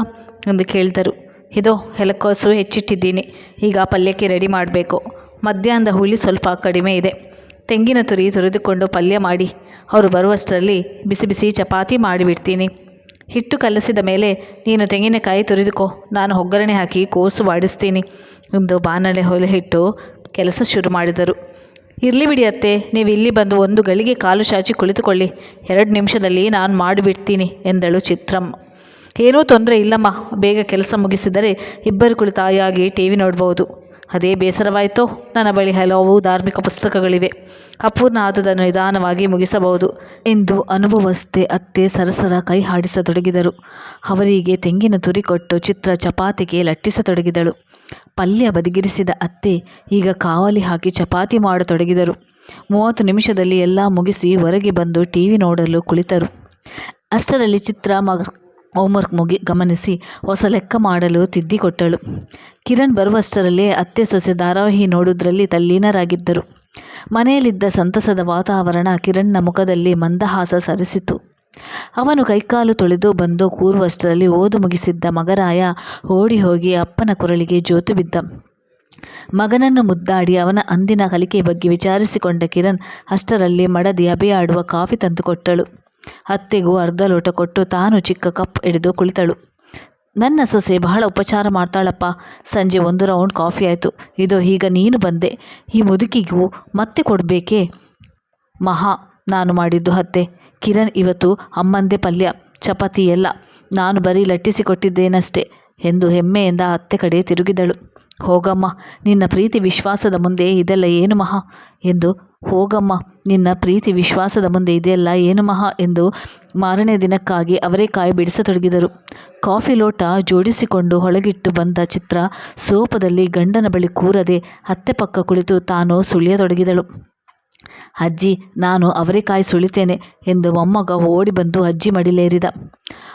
ಎಂದು ಕೇಳಿದರು. ಇದೋ ಎಲಕೋಸು ಹೆಚ್ಚಿಟ್ಟಿದ್ದೀನಿ. ಈಗ ಪಲ್ಯಕ್ಕೆ ರೆಡಿ ಮಾಡಬೇಕು. ಮಧ್ಯಾಹ್ನದ ಹುಳಿ ಸ್ವಲ್ಪ ಕಡಿಮೆ ಇದೆ. ತೆಂಗಿನ ತುರಿ ತುರಿದುಕೊಂಡು ಪಲ್ಯ ಮಾಡಿ. ಅವರು ಬರುವಷ್ಟರಲ್ಲಿ ಬಿಸಿ ಬಿಸಿ ಚಪಾತಿ ಮಾಡಿಬಿಡ್ತೀನಿ. ಹಿಟ್ಟು ಕಲಸಿದ ಮೇಲೆ, ನೀನು ತೆಂಗಿನಕಾಯಿ ತುರಿದುಕೋ. ನಾನು ಒಗ್ಗರಣೆ ಹಾಕಿ ಕೋಸು ಬಾಡಿಸ್ತೀನಿ ಎಂದು ಬಾಣಲೆ ಹೊಲೆ ಹಿಟ್ಟು ಕೆಲಸ ಶುರು ಮಾಡಿದರು. ಇರಲಿ ಬಿಡಿ ಅತ್ತೆ, ನೀವು ಇಲ್ಲಿ ಬಂದು ಒಂದು ಗಳಿಗೆ ಕಾಲು ಚಾಚಿ ಕುಳಿತುಕೊಳ್ಳಿ. ಎರಡು ನಿಮಿಷದಲ್ಲಿ ನಾನು ಮಾಡಿಬಿಡ್ತೀನಿ ಎಂದಳು ಚಿತ್ರಮ್ಮ ಏನೂ ತೊಂದರೆ ಇಲ್ಲಮ್ಮ, ಬೇಗ ಕೆಲಸ ಮುಗಿಸಿದರೆ ಇಬ್ಬರು ಕುಳಿತಾಯಾಗಿ ಟಿ ವಿ ನೋಡ್ಬೋದು. ಅದೇ ಬೇಸರವಾಯಿತೋ? ನನ್ನ ಬಳಿ ಹಲವು ಧಾರ್ಮಿಕ ಪುಸ್ತಕಗಳಿವೆ. ಅಪೂರ್ಣ ಆದುದನ್ನು ನಿಧಾನವಾಗಿ ಮುಗಿಸಬಹುದು ಎಂದು ಅನುಭವಸ್ಥೆ ಅತ್ತೆ ಸರಸರ ಕೈ ಹಾಡಿಸತೊಡಗಿದರು. ಅವರಿಗೆ ತೆಂಗಿನ ತುರಿ ಕೊಟ್ಟು ಚಿತ್ರ ಚಪಾತಿಗೆ ಲಟ್ಟಿಸತೊಡಗಿದಳು. ಪಲ್ಯ ಬದಿಗಿರಿಸಿದ ಅತ್ತೆ ಈಗ ಕಾವಲಿ ಹಾಕಿ ಚಪಾತಿ ಮಾಡತೊಡಗಿದರು. ಮೂವತ್ತು ನಿಮಿಷದಲ್ಲಿ ಎಲ್ಲ ಮುಗಿಸಿ ಹೊರಗೆ ಬಂದು ಟಿ ವಿ ನೋಡಲು ಕುಳಿತರು. ಅಷ್ಟರಲ್ಲಿ ಚಿತ್ರ ಮಗ ಹೋಮ್ವರ್ಕ್ ಮುಗಿ, ಗಮನಿಸಿ, ಹೊಸ ಲೆಕ್ಕ ಮಾಡಲು ತಿದ್ದಿಕೊಟ್ಟಳು ಕಿರಣ್ ಬರುವಷ್ಟರಲ್ಲೇ ಅತ್ತೆ ಸೊಸೆ ಧಾರಾವಾಹಿ ನೋಡುವುದರಲ್ಲಿ ತಲ್ಲೀನರಾಗಿದ್ದರು. ಮನೆಯಲ್ಲಿದ್ದ ಸಂತಸದ ವಾತಾವರಣ ಕಿರಣ್ನ ಮುಖದಲ್ಲಿ ಮಂದಹಾಸ ಸರಿಸಿತು. ಅವನು ಕೈಕಾಲು ತೊಳೆದು ಬಂದು ಕೂರುವಷ್ಟರಲ್ಲಿ ಓದು ಮುಗಿಸಿದ್ದ ಮಗರಾಯ ಓಡಿ ಹೋಗಿ ಅಪ್ಪನ ಕುರಳಿಗೆ ಜೋತು ಬಿದ್ದ. ಮಗನನ್ನು ಮುದ್ದಾಡಿ ಅವನ ಅಂದಿನ ಕಲಿಕೆ ಬಗ್ಗೆ ವಿಚಾರಿಸಿಕೊಂಡ ಕಿರಣ್ ಅಷ್ಟರಲ್ಲಿ ಮಡದಿ ಅಬೆಯಾಡುವ ಕಾಫಿ ತಂದುಕೊಟ್ಟಳು ಅತ್ತೆಗೂ ಅರ್ಧ ಲೋಟ ಕೊಟ್ಟು ತಾನು ಚಿಕ್ಕ ಕಪ್ ಹಿಡಿದು ಕುಳಿತಳು. ನನ್ನ ಸೊಸೆ ಬಹಳ ಉಪಚಾರ ಮಾಡ್ತಾಳಪ್ಪ. ಸಂಜೆ ಒಂದು ರೌಂಡ್ ಕಾಫಿ ಆಯಿತು. ಇದು, ಈಗ ನೀನು ಬಂದೆ. ಈ ಮುದುಕಿಗೂ ಮತ್ತೆ ಕೊಡಬೇಕೇ? ಮಹಾ, ನಾನು ಮಾಡಿದ್ದು ಹತ್ತೆ. ಕಿರಣ್ ಇವತ್ತು ಅಮ್ಮಂದೆ ಪಲ್ಯ, ಚಪಾತಿ ಎಲ್ಲ. ನಾನು ಬರೀ ಲಟ್ಟಿಸಿ ಕೊಟ್ಟಿದ್ದೇನಷ್ಟೆ ಎಂದು ಹೆಮ್ಮೆಯಿಂದ ಅತ್ತೆ ಕಡೆ ತಿರುಗಿದಳು. ಹೋಗಮ್ಮ, ನಿನ್ನ ಪ್ರೀತಿ ವಿಶ್ವಾಸದ ಮುಂದೆ ಇದೆಲ್ಲ ಏನು ಮಹಾ? ಎಂದು, ಹೋಗಮ್ಮ, ನಿನ್ನ ಪ್ರೀತಿ ವಿಶ್ವಾಸದ ಮುಂದೆ ಇದೆಲ್ಲ ಏನು ಮಹಾ? ಎಂದು ಮಾರನೇ ದಿನಕ್ಕಾಗಿ ಅವರೇ ಕಾಯಿ ಬಿಡಿಸತೊಡಗಿದರು. ಕಾಫಿ ಲೋಟ ಜೋಡಿಸಿಕೊಂಡು ಹೊಳಗಿಟ್ಟು ಬಂದ ಚಿತ್ರ ಸೋಪದಲ್ಲಿ ಗಂಡನ ಬಳಿ ಕೂರದೆ ಅತ್ತೆ ಪಕ್ಕ ಕುಳಿತು ತಾನು ಸುಳಿಯತೊಡಗಿದಳು. ಅಜ್ಜಿ, ನಾನು ಅವರೆಕಾಯಿ ಸುಳಿತೇನೆ ಎಂದು ಮೊಮ್ಮಗ ಓಡಿ ಬಂದು ಅಜ್ಜಿ ಮಡಿಲೇರಿದ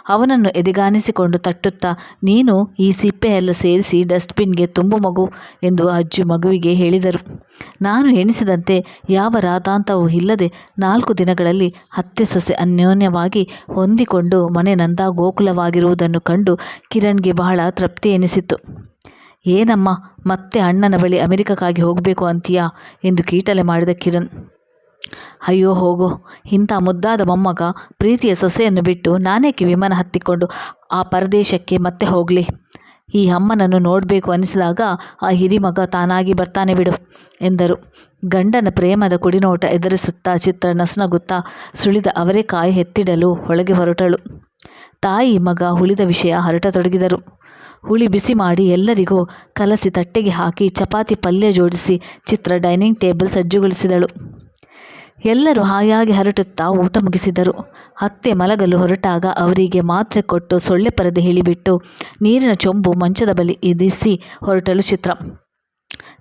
ಅವನನ್ನು ಎದೆಗಾನಿಸಿಕೊಂಡು ತಟ್ಟುತ್ತಾ, ನೀನು ಈ ಸಿಪ್ಪೆ ಎಲ್ಲ ಸೇರಿಸಿ ಡಸ್ಟ್ಬಿನ್ಗೆ ತುಂಬು ಮಗು ಎಂದು ಅಜ್ಜಿ ಮಗುವಿಗೆ ಹೇಳಿದರು. ನಾನು ಎಣಿಸಿದಂತೆ ಯಾವ ರಾತಾಂತವೂ ಇಲ್ಲದೆ ನಾಲ್ಕು ದಿನಗಳಲ್ಲಿ ಹತ್ತೆ ಸೊಸೆ ಅನ್ಯೋನ್ಯವಾಗಿ ಹೊಂದಿಕೊಂಡು ಮನೆ ನಂದಾ ಗೋಕುಲವಾಗಿರುವುದನ್ನು ಕಂಡು ಕಿರಣ್ಗೆ ಬಹಳ ತೃಪ್ತಿ ಎನಿಸಿತು ಏನಮ್ಮ, ಮತ್ತೆ ಅಣ್ಣನ ಬಳಿ ಅಮೆರಿಕಕ್ಕಾಗಿ ಹೋಗಬೇಕು ಅಂತೀಯಾ ಎಂದು ಕೀಟಲೆ ಮಾಡಿದ ಕಿರಣ್. ಅಯ್ಯೋ, ಹೋಗೋ. ಇಂಥ ಮುದ್ದಾದ ಮೊಮ್ಮಗ ಪ್ರೀತಿಯ ಸೊಸೆಯನ್ನು ಬಿಟ್ಟು ನಾನೇಕೆ ವಿಮಾನ ಹತ್ತಿಕೊಂಡು ಆ ಪರದೇಶಕ್ಕೆ ಮತ್ತೆ ಹೋಗಲಿ? ಈ ಅಮ್ಮನನ್ನು ನೋಡಬೇಕು ಅನಿಸಿದಾಗ ಆ ಹಿರಿಮಗ ತಾನಾಗಿ ಬರ್ತಾನೆ ಬಿಡು ಎಂದರು. ಗಂಡನ ಪ್ರೇಮದ ಕುಡಿನೋಟ ಎದುರಿಸುತ್ತಾ ಚಿತ್ರ ನಸುನಗುತ್ತಾ ಸುಳಿದ ಅವರೇ ಕಾಯಿ ಎತ್ತಿಡಲು ಒಳಗೆ ಹೊರಟಳು. ತಾಯಿ ಮಗ ಉಳಿದ ವಿಷಯ ಹರಟತೊಡಗಿದರು. ಹುಳಿ ಬಿಸಿ ಮಾಡಿ ಎಲ್ಲರಿಗೂ ಕಲಸಿ ತಟ್ಟೆಗೆ ಹಾಕಿ ಚಪಾತಿ ಪಲ್ಯ ಜೋಡಿಸಿ ಚಿತ್ರ ಡೈನಿಂಗ್ ಟೇಬಲ್ ಸಜ್ಜುಗೊಳಿಸಿದಳು. ಎಲ್ಲರೂ ಹಾಯಾಗಿ ಹರಟುತ್ತಾ ಊಟ ಮುಗಿಸಿದರು. ಅತ್ತೆ ಮಲಗಲು ಹೊರಟಾಗ ಅವರಿಗೆ ಮಾತ್ರೆ ಕೊಟ್ಟು ಸೊಳ್ಳೆ ಪರದೆ ಹೇಳಿಬಿಟ್ಟು ನೀರಿನ ಚೊಂಬು ಮಂಚದ ಬಳಿ ಇದಿಸಿ ಹೊರಟಳು ಚಿತ್ರ.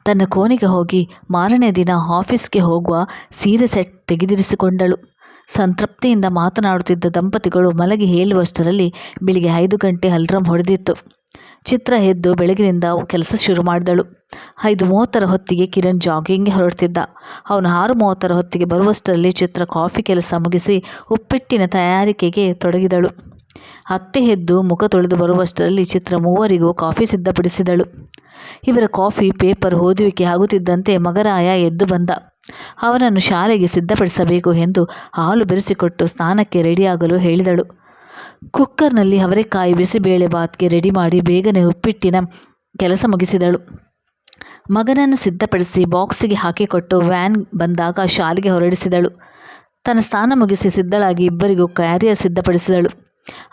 ತನ್ನ ಕೋಣೆಗೆ ಹೋಗಿ ಮಾರನೇ ದಿನ ಆಫೀಸ್ಗೆ ಹೋಗುವ ಸೀರೆ ಸೆಟ್ ತೆಗೆದಿರಿಸಿಕೊಂಡಳು. ಸಂತೃಪ್ತಿಯಿಂದ ಮಾತನಾಡುತ್ತಿದ್ದ ದಂಪತಿಗಳು ಮಲಗಿ ಹೇಳುವಷ್ಟರಲ್ಲಿ ಬೆಳಿಗ್ಗೆ ಐದು ಗಂಟೆ ಅಲ್ರಾಮ್ ಹೊಡೆದಿತ್ತು. ಚಿತ್ರ ಎದ್ದು ಬೆಳಗಿನಿಂದ ಕೆಲಸ ಶುರು ಮಾಡಿದಳು. ಐದು ಮೂವತ್ತರ ಹೊತ್ತಿಗೆ ಕಿರಣ್ ಜಾಗಿಂಗ್ಗೆ ಹೊರಡ್ತಿದ್ದ. ಅವನು ಆರು ಮೂವತ್ತರ ಹೊತ್ತಿಗೆ ಬರುವಷ್ಟರಲ್ಲಿ ಚಿತ್ರ ಕಾಫಿ ಕೆಲಸ ಮುಗಿಸಿ ಉಪ್ಪಿಟ್ಟಿನ ತಯಾರಿಕೆಗೆ ತೊಡಗಿದಳು. ಅತ್ತೆ ಎದ್ದು ಮುಖ ತೊಳೆದು ಬರುವಷ್ಟರಲ್ಲಿ ಚಿತ್ರ ಮೂವರಿಗೂ ಕಾಫಿ ಸಿದ್ಧಪಡಿಸಿದಳು. ಇವರ ಕಾಫಿ ಪೇಪರ್ ಓದುವಿಕೆ ಆಗುತ್ತಿದ್ದಂತೆ ಮಗರಾಯ ಎದ್ದು ಬಂದ. ಅವನನ್ನು ಶಾಲೆಗೆ ಸಿದ್ಧಪಡಿಸಬೇಕು ಎಂದು ಹಾಲು ಬೆರೆಸಿಕೊಟ್ಟು ಸ್ನಾನಕ್ಕೆ ರೆಡಿಯಾಗಲು ಹೇಳಿದಳು. ಕುಕ್ಕರ್ನಲ್ಲಿ ಅವರೆಕಾಯಿ ಬಿಸಿಬೇಳೆ ಬಾತ್ಗೆ ರೆಡಿ ಮಾಡಿ ಬೇಗನೆ ಉಪ್ಪಿಟ್ಟಿನ ಕೆಲಸ ಮುಗಿಸಿದಳು. ಮಗನನ್ನು ಸಿದ್ಧಪಡಿಸಿ ಬಾಕ್ಸಿಗೆ ಹಾಕಿಕೊಟ್ಟು ವ್ಯಾನ್ ಬಂದಾಗ ಶಾಲೆಗೆ ಹೊರಡಿಸಿದಳು. ತನ್ನ ಸ್ನಾನ ಮುಗಿಸಿ ಸಿದ್ಧಳಾಗಿ ಇಬ್ಬರಿಗೂ ಕ್ಯಾರಿಯರ್ ಸಿದ್ಧಪಡಿಸಿದಳು.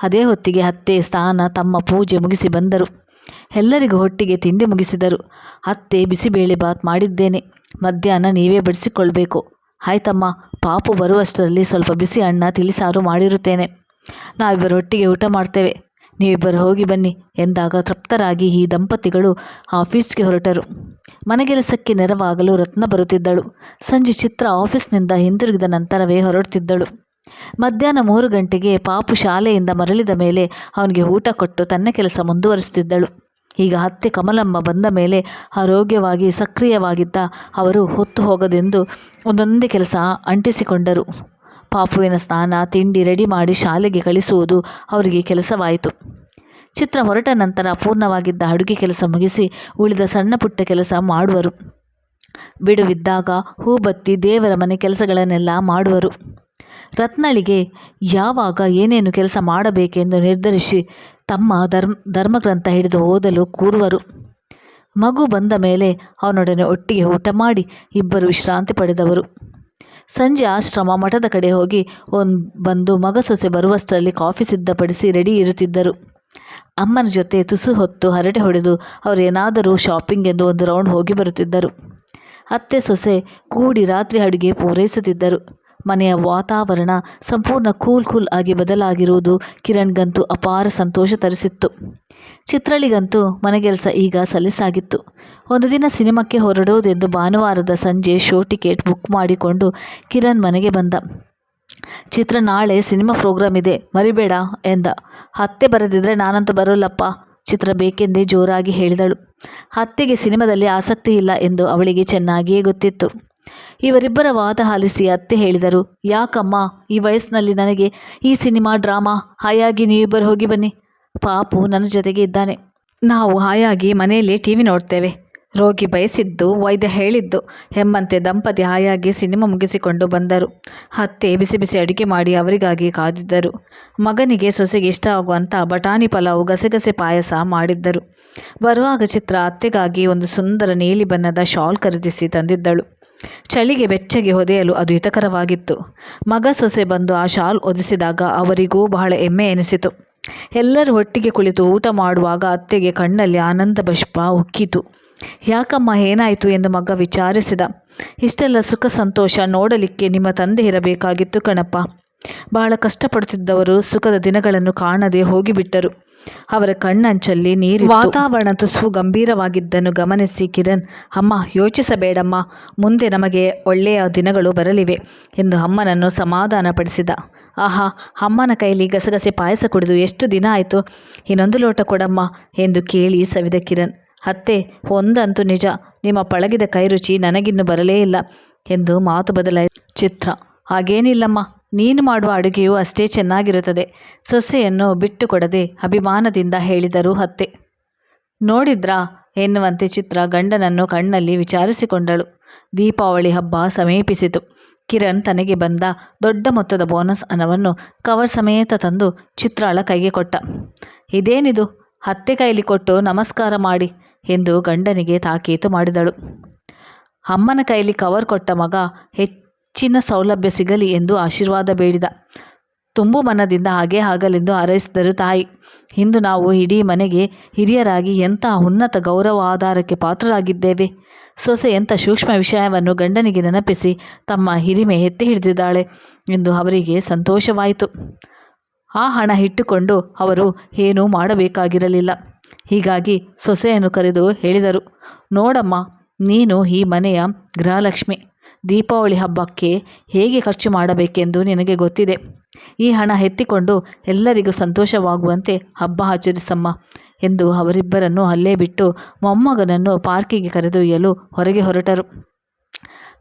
ಅದೇ ಹೊತ್ತಿಗೆ ಅತ್ತೆ, ಸ್ನಾನ, ತಮ್ಮ ಪೂಜೆ ಮುಗಿಸಿ ಬಂದರು. ಎಲ್ಲರಿಗೂ ಹೊಟ್ಟಿಗೆ ತಿಂಡಿ ಮುಗಿಸಿದರು. ಅತ್ತೆ ಬಿಸಿಬೇಳೆ ಬಾತ್ ಮಾಡಿದ್ದೇನೆ. ಮಧ್ಯಾಹ್ನ ನೀವೇ ಬಡಿಸಿಕೊಳ್ಬೇಕು. ಆಯ್ತಮ್ಮ, ಪಾಪು ಬರುವಷ್ಟರಲ್ಲಿ ಸ್ವಲ್ಪ ಬಿಸಿ ಅಣ್ಣ ತಿಳಿಸಾರು ಮಾಡಿರುತ್ತೇನೆ. ನಾವಿಬ್ಬರು ಒಟ್ಟಿಗೆ ಊಟ ಮಾಡ್ತೇವೆ. ನೀವಿಬ್ಬರು ಹೋಗಿ ಬನ್ನಿ ಎಂದಾಗ ತೃಪ್ತರಾಗಿ ಈ ದಂಪತಿಗಳು ಆಫೀಸ್ಗೆ ಹೊರಟರು. ಮನೆಗೆಲಸಕ್ಕೆ ನೆರವಾಗಲು ರತ್ನ ಬರುತ್ತಿದ್ದಳು. ಸಂಜೆ ಚಿತ್ರ ಆಫೀಸ್ನಿಂದ ಹಿಂದಿರುಗಿದ ನಂತರವೇ ಹೊರಡುತ್ತಿದ್ದಳು. ಮಧ್ಯಾಹ್ನ ಮೂರು ಗಂಟೆಗೆ ಪಾಪು ಶಾಲೆಯಿಂದ ಮರಳಿದ ಮೇಲೆ ಅವನಿಗೆ ಊಟ ಕೊಟ್ಟು ತನ್ನ ಕೆಲಸ ಮುಂದುವರಿಸುತ್ತಿದ್ದಳು. ಈಗ ಅತ್ತೆ ಕಮಲಮ್ಮ ಬಂದ ಮೇಲೆ ಆರೋಗ್ಯವಾಗಿ ಸಕ್ರಿಯವಾಗಿದ್ದ ಅವರು ಹೊತ್ತು ಹೋಗದೆಂದು ಒಂದೊಂದೇ ಕೆಲಸ ಅಂಟಿಸಿಕೊಂಡರು. ಪಾಪುವಿನ ಸ್ನಾನ, ತಿಂಡಿ ರೆಡಿ ಮಾಡಿ ಶಾಲೆಗೆ ಕಳಿಸುವುದು ಅವರಿಗೆ ಕೆಲಸವಾಯಿತು. ಚಿತ್ರ ಹೊರಟ ನಂತರ ಪೂರ್ಣವಾಗಿದ್ದ ಅಡುಗೆ ಕೆಲಸ ಮುಗಿಸಿ ಉಳಿದ ಸಣ್ಣ ಪುಟ್ಟ ಕೆಲಸ ಮಾಡುವರು. ಬಿಡುವಿದ್ದಾಗ ಹೂಬತ್ತಿ ದೇವರ ಮನೆ ಕೆಲಸಗಳನ್ನೆಲ್ಲ ಮಾಡುವರು. ರತ್ನಳಿಗೆ ಯಾವಾಗ ಏನೇನು ಕೆಲಸ ಮಾಡಬೇಕೆಂದು ನಿರ್ಧರಿಸಿ ತಮ್ಮ ಧರ್ಮ, ಧರ್ಮಗ್ರಂಥ ಹಿಡಿದು ಓದಲು ಕೂರುವರು. ಮಗು ಬಂದ ಮೇಲೆ ಅವನೊಡನೆ ಒಟ್ಟಿಗೆ ಊಟ ಮಾಡಿ ಇಬ್ಬರು ವಿಶ್ರಾಂತಿ ಪಡೆದವರು. ಸಂಜೆ ಆಶ್ರಮ ಮಠದ ಕಡೆ ಹೋಗಿ ಒಂದು ಬಂದು ಮಗ ಸೊಸೆ ಬರುವಷ್ಟರಲ್ಲಿ ಕಾಫಿ ಸಿದ್ಧಪಡಿಸಿ ರೆಡಿ ಇರುತ್ತಿದ್ದರು. ಅಮ್ಮನ ಜೊತೆ ತುಸು ಹೊತ್ತು ಹರಟೆ ಹೊಡೆದು ಅವರೇನಾದರೂ ಶಾಪಿಂಗ್ ಎಂದು ಒಂದು ರೌಂಡ್ ಹೋಗಿ ಬರುತ್ತಿದ್ದರು. ಅತ್ತೆ ಸೊಸೆ ಕೂಡಿ ರಾತ್ರಿ ಅಡುಗೆ ಪೂರೈಸುತ್ತಿದ್ದರು. ಮನೆಯ ವಾತಾವರಣ ಸಂಪೂರ್ಣ ಕೂಲ್ ಕೂಲ್ ಆಗಿ ಬದಲಾಗಿರುವುದು ಕಿರಣ್ಗಂತೂ ಅಪಾರ ಸಂತೋಷ ತರಿಸಿತ್ತು. ಚಿತ್ರಳಿಗಂತೂ ಮನೆಗೆಲಸ ಈಗ ಸಲೀಸಾಗಿತ್ತು. ಒಂದು ದಿನ ಸಿನಿಮಾಕ್ಕೆ ಹೊರಡುವುದೆಂದು ಭಾನುವಾರದ ಸಂಜೆ ಶೋ ಟಿಕೆಟ್ ಬುಕ್ ಮಾಡಿಕೊಂಡು ಕಿರಣ್ ಮನೆಗೆ ಬಂದ. ಚಿತ್ರ ನಾಳೆ ಸಿನಿಮಾ ಪ್ರೋಗ್ರಾಮ್ ಇದೆ, ಮರಿಬೇಡ ಎಂದ. ಹತ್ತೆ ಬರೆದಿದ್ರೆ ನಾನಂತೂ ಬರೋಲ್ಲಪ್ಪ, ಚಿತ್ರ ಬೇಕೆಂದೇ ಜೋರಾಗಿ ಹೇಳಿದಳು. ಹತ್ತೆಗೆ ಸಿನಿಮಾದಲ್ಲಿ ಆಸಕ್ತಿ ಇಲ್ಲ ಎಂದು ಅವಳಿಗೆ ಚೆನ್ನಾಗಿಯೇ ಗೊತ್ತಿತ್ತು. ಇವರಿಬ್ಬರ ವಾದ ಆಲಿಸಿ ಅತ್ತೆ ಹೇಳಿದರು, ಯಾಕಮ್ಮ, ಈ ವಯಸ್ಸಿನಲ್ಲಿ ನನಗೆ ಈ ಸಿನಿಮಾ ಡ್ರಾಮಾ ಹಾಯಾಗಿ ನೀವಿಬ್ಬರು ಹೋಗಿ ಬನ್ನಿ. ಪಾಪು ನನ್ನ ಜೊತೆಗೆ ಇದ್ದಾನೆ. ನಾವು ಹಾಯಾಗಿ ಮನೆಯಲ್ಲಿ ಟಿ ವಿ ನೋಡ್ತೇವೆ. ರೋಗಿ ಬಯಸಿದ್ದು, ವೈದ್ಯ ಹೇಳಿದ್ದು ಎಂಬಂತೆ ದಂಪತಿ ಹಾಯಾಗಿ ಸಿನಿಮಾ ಮುಗಿಸಿಕೊಂಡು ಬಂದರು. ಅತ್ತೆ ಬಿಸಿ ಬಿಸಿ ಅಡುಗೆ ಮಾಡಿ ಅವರಿಗಾಗಿ ಕಾದಿದ್ದರು. ಮಗನಿಗೆ ಸೊಸೆಗೆ ಇಷ್ಟ ಆಗುವಂಥ ಬಟಾಣಿ ಪಲಾವು ಗಸೆಗಸೆ ಪಾಯಸ ಮಾಡಿದ್ದರು. ಬರುವಾಗ ಚಿತ್ರ ಅತ್ತೆಗಾಗಿ ಒಂದು ಸುಂದರ ನೀಲಿ ಬಣ್ಣದ ಶಾಲ್ ಖರೀದಿಸಿ ತಂದಿದ್ದಳು. ಚಳಿಗೆ ಬೆಚ್ಚಗೆ ಹೊದೆಯಲು ಅದು ಹಿತಕರವಾಗಿತ್ತು. ಮಗ ಸೊಸೆ ಬಂದು ಆ ಶಾಲ್ ಒದಿಸಿದಾಗ ಅವರಿಗೂ ಬಹಳ ಹೆಮ್ಮೆ ಎನಿಸಿತು. ಎಲ್ಲರೂ ಒಟ್ಟಿಗೆ ಕುಳಿತು ಊಟ ಮಾಡುವಾಗ ಅತ್ತೆಗೆ ಕಣ್ಣಲ್ಲಿ ಆನಂದ ಬಷ್ಪ ಉಕ್ಕಿತು. ಯಾಕಮ್ಮ ಏನಾಯಿತು ಎಂದು ಮಗ ವಿಚಾರಿಸಿದ. ಇಷ್ಟೆಲ್ಲ ಸುಖ ಸಂತೋಷ ನೋಡಲಿಕ್ಕೆ ನಿಮ್ಮ ತಂದೆ ಇರಬೇಕಾಗಿತ್ತು ಕಣಪ್ಪ. ಬಹಳ ಕಷ್ಟಪಡುತ್ತಿದ್ದವರು ಸುಖದ ದಿನಗಳನ್ನು ಕಾಣದೆ ಹೋಗಿಬಿಟ್ಟರು. ಅವರ ಕಣ್ಣಂಚಲ್ಲಿ ನೀರು ವಾತಾವರಣ ತುಸು ಗಂಭೀರವಾಗಿದ್ದನ್ನು ಗಮನಿಸಿ ಕಿರಣ್, ಅಮ್ಮ, ಯೋಚಿಸಬೇಡಮ್ಮ. ಮುಂದೆ ನಮಗೆ ಒಳ್ಳೆಯ ದಿನಗಳು ಬರಲಿವೆ ಎಂದು ಅಮ್ಮನನ್ನು ಸಮಾಧಾನಪಡಿಸಿದ. ಆಹಾ, ಅಮ್ಮನ ಕೈಲಿ ಗಸಗಸೆ ಪಾಯಸ ಕುಡಿದು ಎಷ್ಟು ದಿನ ಆಯಿತು? ಇನ್ನೊಂದು ಲೋಟ ಕೊಡಮ್ಮ ಎಂದು ಕೇಳಿ ಸವಿದ ಕಿರಣ್. ಅತ್ತೆ, ಒಂದಂತೂ ನಿಜ. ನಿಮ್ಮ ಪಳಗಿದ ಕೈರುಚಿ ನನಗಿನ್ನು ಬರಲೇ ಇಲ್ಲ ಎಂದು ಮಾತು ಬದಲಾಯಿತು ಚಿತ್ರ. ಹಾಗೇನಿಲ್ಲಮ್ಮ. ನೀನು ಮಾಡುವ ಅಡುಗೆಯೂ ಅಷ್ಟೇ ಚೆನ್ನಾಗಿರುತ್ತದೆ. ಸೊಸೆಯನ್ನು ಬಿಟ್ಟುಕೊಡದೆ ಅಭಿಮಾನದಿಂದ ಹೇಳಿದರು ಹತ್ತೆ. ನೋಡಿದ್ರಾ? ಎನ್ನುವಂತೆ ಚಿತ್ರ ಗಂಡನನ್ನು ಕಣ್ಣಲ್ಲಿ ವಿಚಾರಿಸಿಕೊಂಡಳು. ದೀಪಾವಳಿ ಹಬ್ಬ ಸಮೀಪಿಸಿತು. ಕಿರಣ್ ತನಗೆ ಬಂದ ದೊಡ್ಡ ಮೊತ್ತದ ಬೋನಸ್ ಹಣವನ್ನು ಕವರ್ ಸಮೇತ ತಂದು ಚಿತ್ರಾಳ ಕೈಗೆ ಕೊಟ್ಟ. ಇದೇನಿದು? ಹತ್ತೆ ಕೈಲಿ ಕೊಟ್ಟು ನಮಸ್ಕಾರ ಮಾಡಿ ಎಂದು ಗಂಡನಿಗೆ ತಾಕೀತು ಮಾಡಿದಳು. ಅಮ್ಮನ ಕೈಲಿ ಕವರ್ ಕೊಟ್ಟ ಮಗ ಹೆಚ್ಚಿನ ಸೌಲಭ್ಯ ಸಿಗಲಿ ಎಂದು ಆಶೀರ್ವಾದ ಬೇಡಿದ. ತುಂಬು ಮನದಿಂದ ಹಾಗೆ ಆಗಲೆಂದು ಹಾರೈಸಿದರು ತಾಯಿ. ಇಂದು ನಾವು ಇಡೀ ಮನೆಗೆ ಹಿರಿಯರಾಗಿ ಎಂಥ ಉನ್ನತ ಗೌರವಾಧಾರಕ್ಕೆ ಪಾತ್ರರಾಗಿದ್ದೇವೆ. ಸೊಸೆ ಎಂಥ ಸೂಕ್ಷ್ಮ ವಿಷಯವನ್ನು ಗಂಡನಿಗೆ ನೆನಪಿಸಿ ತಮ್ಮ ಹಿರಿಮೆ ಎತ್ತಿ ಹಿಡಿದಿದ್ದಾಳೆ ಎಂದು ಅವರಿಗೆ ಸಂತೋಷವಾಯಿತು. ಆ ಹಣ ಇಟ್ಟುಕೊಂಡು ಅವರು ಏನೂ ಮಾಡಬೇಕಾಗಿರಲಿಲ್ಲ. ಹೀಗಾಗಿ ಸೊಸೆಯನ್ನು ಕರೆದು ಹೇಳಿದರು, ನೋಡಮ್ಮ, ನೀನು ಈ ಮನೆಯ ಗೃಹಲಕ್ಷ್ಮಿ. ದೀಪಾವಳಿ ಹಬ್ಬಕ್ಕೆ ಹೇಗೆ ಖರ್ಚು ಮಾಡಬೇಕೆಂದು ನಿನಗೆ ಗೊತ್ತಿದೆ. ಈ ಹಣ ಎತ್ತಿಕೊಂಡು ಎಲ್ಲರಿಗೂ ಸಂತೋಷವಾಗುವಂತೆ ಹಬ್ಬ ಆಚರಿಸಮ್ಮ ಎಂದು ಅವರಿಬ್ಬರನ್ನು ಅಲ್ಲೇ ಬಿಟ್ಟು ಮೊಮ್ಮಗನನ್ನು ಪಾರ್ಕಿಗೆ ಕರೆದೊಯ್ಯಲು ಹೊರಗೆ ಹೊರಟರು.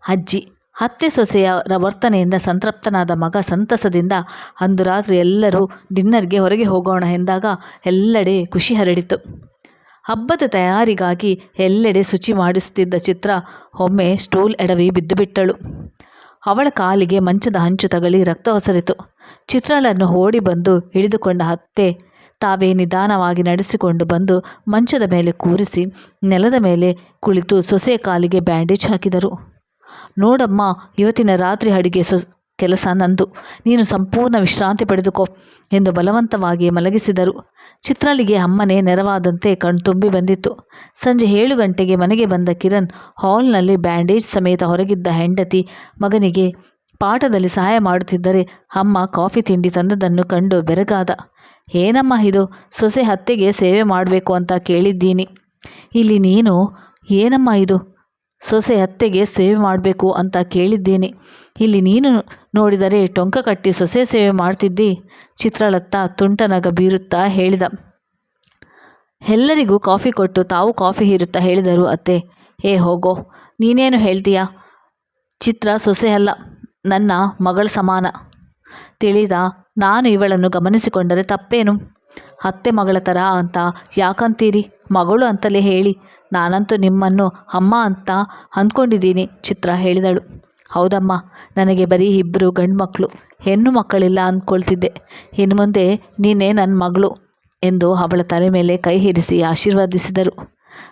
ಅಜ್ಜಿ, ಅತ್ತೆ ಸೊಸೆಯರ ವರ್ತನೆಯಿಂದ ಸಂತೃಪ್ತನಾದ ಮಗ ಸಂತಸದಿಂದ ಅಂದು ರಾತ್ರಿ ಎಲ್ಲರೂ ಡಿನ್ನರ್ಗೆ ಹೊರಗೆ ಹೋಗೋಣ ಎಂದಾಗ ಎಲ್ಲೆಡೆ ಖುಷಿ ಹರಡಿತು. ಹಬ್ಬದ ತಯಾರಿಗಾಗಿ ಎಲ್ಲೆಡೆ ಶುಚಿ ಮಾಡಿಸುತ್ತಿದ್ದ ಚಿತ್ರ ಒಮ್ಮೆ ಸ್ಟೂಲ್ ಎಡವಿ ಬಿದ್ದುಬಿಟ್ಟಳು. ಅವಳ ಕಾಲಿಗೆ ಮಂಚದ ಹಂಚು ತಗಲಿ ರಕ್ತ ಒಸರಿತು. ಚಿತ್ರಳನ್ನು ಓಡಿ ಬಂದು ಹಿಡಿದುಕೊಂಡ ಹತ್ತೆ ತಾವೇ ನಿಧಾನವಾಗಿ ನಡೆಸಿಕೊಂಡು ಬಂದು ಮಂಚದ ಮೇಲೆ ಕೂರಿಸಿ ನೆಲದ ಮೇಲೆ ಕುಳಿತು ಸೊಸೆಯ ಕಾಲಿಗೆ ಬ್ಯಾಂಡೇಜ್ ಹಾಕಿದರು. ನೋಡಮ್ಮ, ಇವತ್ತಿನ ರಾತ್ರಿ ಅಡಿಗೆ ಸೊಸ್ ಕೆಲಸ ನಂದು. ನೀನು ಸಂಪೂರ್ಣ ವಿಶ್ರಾಂತಿ ಪಡೆದುಕೋ ಎಂದು ಬಲವಂತವಾಗಿ ಮಲಗಿಸಿದರು. ಚಿತ್ರಾಲಿಗೆ ಅಮ್ಮನೇ ನೆರವಾದಂತೆ ಕಣ್ತುಂಬಿ ಬಂದಿತ್ತು. ಸಂಜೆ ಏಳು ಗಂಟೆಗೆ ಮನೆಗೆ ಬಂದ ಕಿರಣ್ ಹಾಲ್ನಲ್ಲಿ ಬ್ಯಾಂಡೇಜ್ ಸಮೇತ ಹೊರಗಿದ್ದ ಹೆಂಡತಿ ಮಗನಿಗೆ ಪಾಠದಲ್ಲಿ ಸಹಾಯ ಮಾಡುತ್ತಿದ್ದರೆ ಅಮ್ಮ ಕಾಫಿ ತಿಂಡಿ ತಂದದನ್ನು ಕಂಡು ಬೆರಗಾದ. ಏನಮ್ಮ ಇದು? ಸೊಸೆ ಹತ್ತೆಗೆ ಸೇವೆ ಮಾಡಬೇಕು ಅಂತ ಕೇಳಿದ್ದೀನಿ. ಇಲ್ಲಿ ನೀನು ಏನಮ್ಮ ಇದು? ಸೊಸೆ ಅತ್ತೆಗೆ ಸೇವೆ ಮಾಡಬೇಕು ಅಂತ ಕೇಳಿದ್ದೇನೆ. ಇಲ್ಲಿ ನೀನು ನೋಡಿದರೆ ಟೊಂಕ ಕಟ್ಟಿ ಸೊಸೆ ಸೇವೆ ಮಾಡ್ತಿದ್ದಿ? ಚಿತ್ರಲತ್ತ ತುಂಟನಗ ಬೀರುತ್ತಾ ಹೇಳಿದ. ಎಲ್ಲರಿಗೂ ಕಾಫಿ ಕೊಟ್ಟು ತಾವು ಕಾಫಿ ಹೀರುತ್ತಾ ಹೇಳಿದರು ಅತ್ತೆ. ಏ ಹೋಗೋ, ನೀನೇನು ಹೇಳ್ತೀಯಾ? ಚಿತ್ರ ಸೊಸೆ ಅಲ್ಲ, ನನ್ನ ಮಗಳ ಸಮಾನ. ತಿಳಿದ, ನಾನು ಇವಳನ್ನು ಗಮನಿಸಿಕೊಂಡರೆ ತಪ್ಪೇನು? ಅತ್ತೆ ಮಗಳ ಥರ ಅಂತ ಯಾಕಂತೀರಿ? ಮಗಳು ಅಂತಲೇ ಹೇಳಿ. ನಾನಂತೂ ನಿಮ್ಮನ್ನು ಅಮ್ಮ ಅಂತ ಅಂದ್ಕೊಂಡಿದ್ದೀನಿ, ಚಿತ್ರ ಹೇಳಿದಳು. ಹೌದಮ್ಮ, ನನಗೆ ಬರೀ ಇಬ್ಬರು ಗಂಡು ಮಕ್ಕಳು ಹೆಣ್ಣು ಮಕ್ಕಳಿಲ್ಲ ಅಂದ್ಕೊಳ್ತಿದ್ದೆ. ಇನ್ನು ಮುಂದೆ ನೀನೇ ನನ್ನ ಮಗಳು ಎಂದು ಅವಳ ತಲೆ ಮೇಲೆ ಕೈ ಹಿರಿಸಿ ಆಶೀರ್ವದಿಸಿದರು.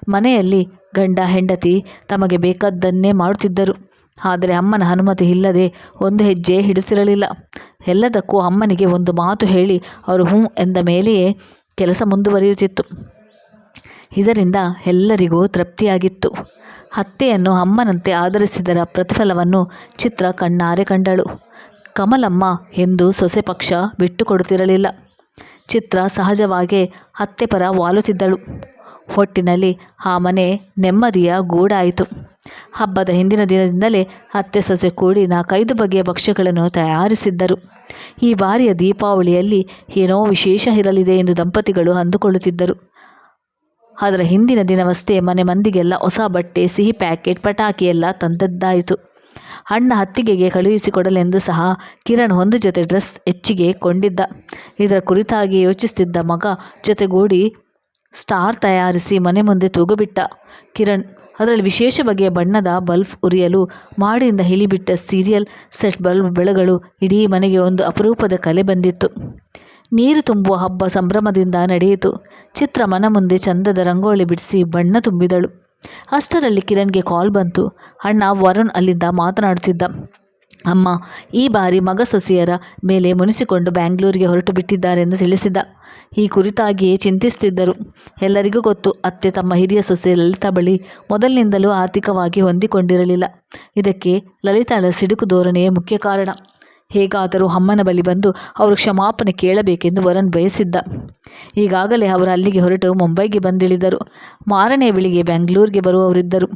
ಮನೆಯಲ್ಲಿ ಗಂಡ ಹೆಂಡತಿ ತಮಗೆ ಬೇಕಾದ್ದನ್ನೇ ಮಾಡುತ್ತಿದ್ದರು. ಆದರೆ ಅಮ್ಮನ ಅನುಮತಿ ಇಲ್ಲದೆ ಒಂದು ಹೆಜ್ಜೆ ಹಿಡಿಸಿರಲಿಲ್ಲ. ಎಲ್ಲದಕ್ಕೂ ಅಮ್ಮನಿಗೆ ಒಂದು ಮಾತು ಹೇಳಿ, ಅವರು ಹ್ಞೂ ಎಂದ ಮೇಲೆಯೇ ಕೆಲಸ ಮುಂದುವರಿಯುತ್ತಿತ್ತು. ಇದರಿಂದ ಎಲ್ಲರಿಗೂ ತೃಪ್ತಿಯಾಗಿತ್ತು. ಅತ್ತೆಯನ್ನು ಅಮ್ಮನಂತೆ ಆಧರಿಸಿದರ ಪ್ರತಿಫಲವನ್ನು ಚಿತ್ರ ಕಣ್ಣಾರೆ ಕಂಡಳು. ಕಮಲಮ್ಮ ಎಂದು ಸೊಸೆ ಪಕ್ಷ ಬಿಟ್ಟುಕೊಡುತ್ತಿರಲಿಲ್ಲ. ಚಿತ್ರ ಸಹಜವಾಗೇ ಅತ್ತೆ ಪರ ವಾಲುತ್ತಿದ್ದಳು. ಒಟ್ಟಿನಲ್ಲಿ ಆ ಮನೆ ನೆಮ್ಮದಿಯ ಗೂಡಾಯಿತು. ಹಬ್ಬದ ಹಿಂದಿನ ದಿನದಿಂದಲೇ ಅತ್ತೆ ಸೊಸೆ ಕೂಡಿ ನಾಲ್ಕೈದು ಬಗೆಯ ಭಕ್ಷ್ಯಗಳನ್ನು ತಯಾರಿಸಿದ್ದರು. ಈ ಬಾರಿಯ ದೀಪಾವಳಿಯಲ್ಲಿ ಏನೋ ವಿಶೇಷ ಇರಲಿದೆ ಎಂದು ದಂಪತಿಗಳು ಅಂದುಕೊಳ್ಳುತ್ತಿದ್ದರು. ಅದರ ಹಿಂದಿನ ದಿನವಷ್ಟೇ ಮನೆ ಮಂದಿಗೆಲ್ಲ ಹೊಸ ಬಟ್ಟೆ, ಸಿಹಿ ಪ್ಯಾಕೆಟ್, ಪಟಾಕಿ ಎಲ್ಲ ತಂದದ್ದಾಯಿತು. ಅಣ್ಣ ಹತ್ತಿಗೆಗೆ ಕಳುಹಿಸಿಕೊಡಲೆಂದು ಸಹ ಕಿರಣ್ ಒಂದು ಜೊತೆ ಡ್ರೆಸ್ ಹೆಚ್ಚಿಗೆ ಕೊಂಡಿದ್ದ. ಇದರ ಕುರಿತಾಗಿ ಯೋಚಿಸುತ್ತಿದ್ದ ಮಗ ಜೊತೆಗೂಡಿ ಸ್ಟಾರ್ ತಯಾರಿಸಿ ಮನೆ ಮುಂದೆ ತೂಗುಬಿಟ್ಟ. ಕಿರಣ್, ಅದರಲ್ಲಿ ವಿಶೇಷ ಬಗೆಯ ಬಣ್ಣದ ಬಲ್ಬ್ ಉರಿಯಲು ಮಾಡಿಯಿಂದ ಹಿಳಿಬಿಟ್ಟ ಸೀರಿಯಲ್ ಸೆಟ್ ಬಲ್ಬ್ ಬೆಳಗಳು ಇಡೀ ಮನೆಗೆ ಒಂದು ಅಪರೂಪದ ಕಲೆ ಬಂದಿತ್ತು. ನೀರು ತುಂಬುವ ಹಬ್ಬ ಸಂಭ್ರಮದಿಂದ ನಡೆಯಿತು. ಚಿತ್ರ ಮನ ಮುಂದೆ ಚಂದದ ರಂಗೋಳಿ ಬಿಡಿಸಿ ಬಣ್ಣ ತುಂಬಿದಳು. ಅಷ್ಟರಲ್ಲಿ ಕಿರಣ್ಗೆ ಕಾಲ್ ಬಂತು. ಅಣ್ಣ ವರುಣ್ ಅಲ್ಲಿಂದ ಮಾತನಾಡುತ್ತಿದ್ದ, ಅಮ್ಮ, ಈ ಬಾರಿ ಮಗ ಸೊಸೆಯರ ಮೇಲೆ ಮುನಿಸಿಕೊಂಡು ಬ್ಯಾಂಗ್ಳೂರಿಗೆ ಹೊರಟು ಬಿಟ್ಟಿದ್ದಾರೆಂದು ತಿಳಿಸಿದ ಈ ಕುರಿತಾಗಿಯೇ ಚಿಂತಿಸುತ್ತಿದ್ದರು. ಎಲ್ಲರಿಗೂ ಗೊತ್ತು, ಅತ್ತೆ ತಮ್ಮ ಹಿರಿಯ ಸೊಸೆ ಲಲಿತಾ ಬಳಿ ಮೊದಲಿನಿಂದಲೂ ಆರ್ಥಿಕವಾಗಿ ಹೊಂದಿಕೊಂಡಿರಲಿಲ್ಲ. ಇದಕ್ಕೆ ಲಲಿತಾಳ ಸಿಡುಕು ಧೋರಣೆಯೇ ಮುಖ್ಯ ಕಾರಣ. ಹೇಗಾದರೂ ಅಮ್ಮನ ಬಳಿ ಬಂದು ಅವರು ಕ್ಷಮಾಪಣೆ ಕೇಳಬೇಕೆಂದು ವರನ್ ಬಯಸಿದ್ದ. ಈಗಾಗಲೇ ಅವರು ಅಲ್ಲಿಗೆ ಹೊರಟು ಮುಂಬೈಗೆ ಬಂದಿಳಿದರು. ಮಾರನೇ ಬೆಳಿಗ್ಗೆ ಬೆಂಗಳೂರಿಗೆ ಬರುವವರಿದ್ದರು.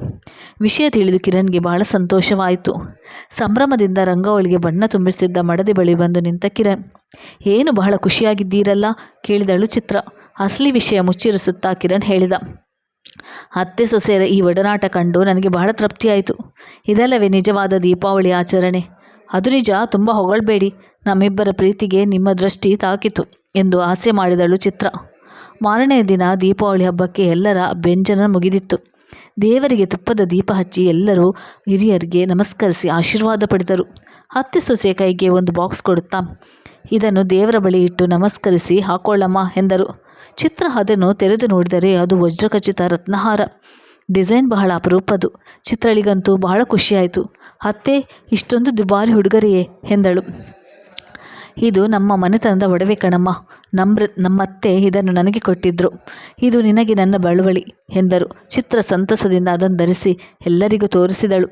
ವಿಷಯ ತಿಳಿದು ಕಿರಣ್ಗೆ ಬಹಳ ಸಂತೋಷವಾಯಿತು. ಸಂಭ್ರಮದಿಂದ ರಂಗವಳಿಗೆ ಬಣ್ಣ ತುಂಬಿಸುತ್ತಿದ್ದ ಮಡದಿ ಬಳಿ ಬಂದು ನಿಂತ ಕಿರಣ್, ಏನು ಬಹಳ ಖುಷಿಯಾಗಿದ್ದೀರಲ್ಲ? ಕೇಳಿದಳು ಚಿತ್ರ. ಅಸಲಿ ವಿಷಯ ಮುಚ್ಚಿರಿಸುತ್ತಾ? ಕಿರಣ್ ಹೇಳಿದ. ಅತ್ತೆ ಸೊಸೆಯರ ಈ ಒಡನಾಟ ಕಂಡು ನನಗೆ ಬಹಳ ತೃಪ್ತಿಯಾಯಿತು. ಇದಲ್ಲವೇ ನಿಜವಾದ ದೀಪಾವಳಿ ಆಚರಣೆ. ಅದು ನಿಜ ತುಂಬ ಹೊಗಳ್ಬೇಡಿ. ನಮ್ಮಿಬ್ಬರ ಪ್ರೀತಿಗೆ ನಿಮ್ಮ ದೃಷ್ಟಿ ತಾಕಿತು ಎಂದು ಹಾಸ್ಯ ಮಾಡಿದಳು ಚಿತ್ರ. ಮಾರನೆಯ ದಿನ ದೀಪಾವಳಿ ಹಬ್ಬಕ್ಕೆ ಎಲ್ಲರ ವ್ಯಂಜನ ಮುಗಿದಿತ್ತು. ದೇವರಿಗೆ ತುಪ್ಪದ ದೀಪ ಹಚ್ಚಿ ಎಲ್ಲರೂ ಹಿರಿಯರಿಗೆ ನಮಸ್ಕರಿಸಿ ಆಶೀರ್ವಾದ ಪಡೆದರು. ಅತ್ತೆ ಸೊಸೆ ಕೈಗೆ ಒಂದು ಬಾಕ್ಸ್ ಕೊಡುತ್ತಾ, ಇದನ್ನು ದೇವರ ಬಳಿ ಇಟ್ಟು ನಮಸ್ಕರಿಸಿ ಹಾಕೊಳ್ಳಮ್ಮ ಎಂದರು. ಚಿತ್ರ ಅದನ್ನು ತೆರೆದು ನೋಡಿದರೆ ಅದು ವಜ್ರಖಚಿತ ರತ್ನಹಾರ. ಡಿಸೈನ್ ಬಹಳ ಅಪರೂಪದು ಚಿತ್ರಳಿಗಂತೂ ಬಹಳ ಖುಷಿಯಾಯಿತು. ಅತ್ತೆ, ಇಷ್ಟೊಂದು ದುಬಾರಿ ಹುಡುಗರೆಯೇ ಎಂದಳು. ಇದು ನಮ್ಮ ಮನೆತನದ ಒಡವೆ ಕಣಮ್ಮ. ನಮ್ರ, ನಮ್ಮತ್ತೆ ಇದನ್ನು ನನಗೆ ಕೊಟ್ಟಿದ್ದರು ಇದು ನಿನಗೆ ನನ್ನ ಬಳುವಳಿ ಎಂದರು. ಚಿತ್ರ ಸಂತಸದಿಂದ ಅದನ್ನು ಧರಿಸಿ ಎಲ್ಲರಿಗೂ ತೋರಿಸಿದಳು.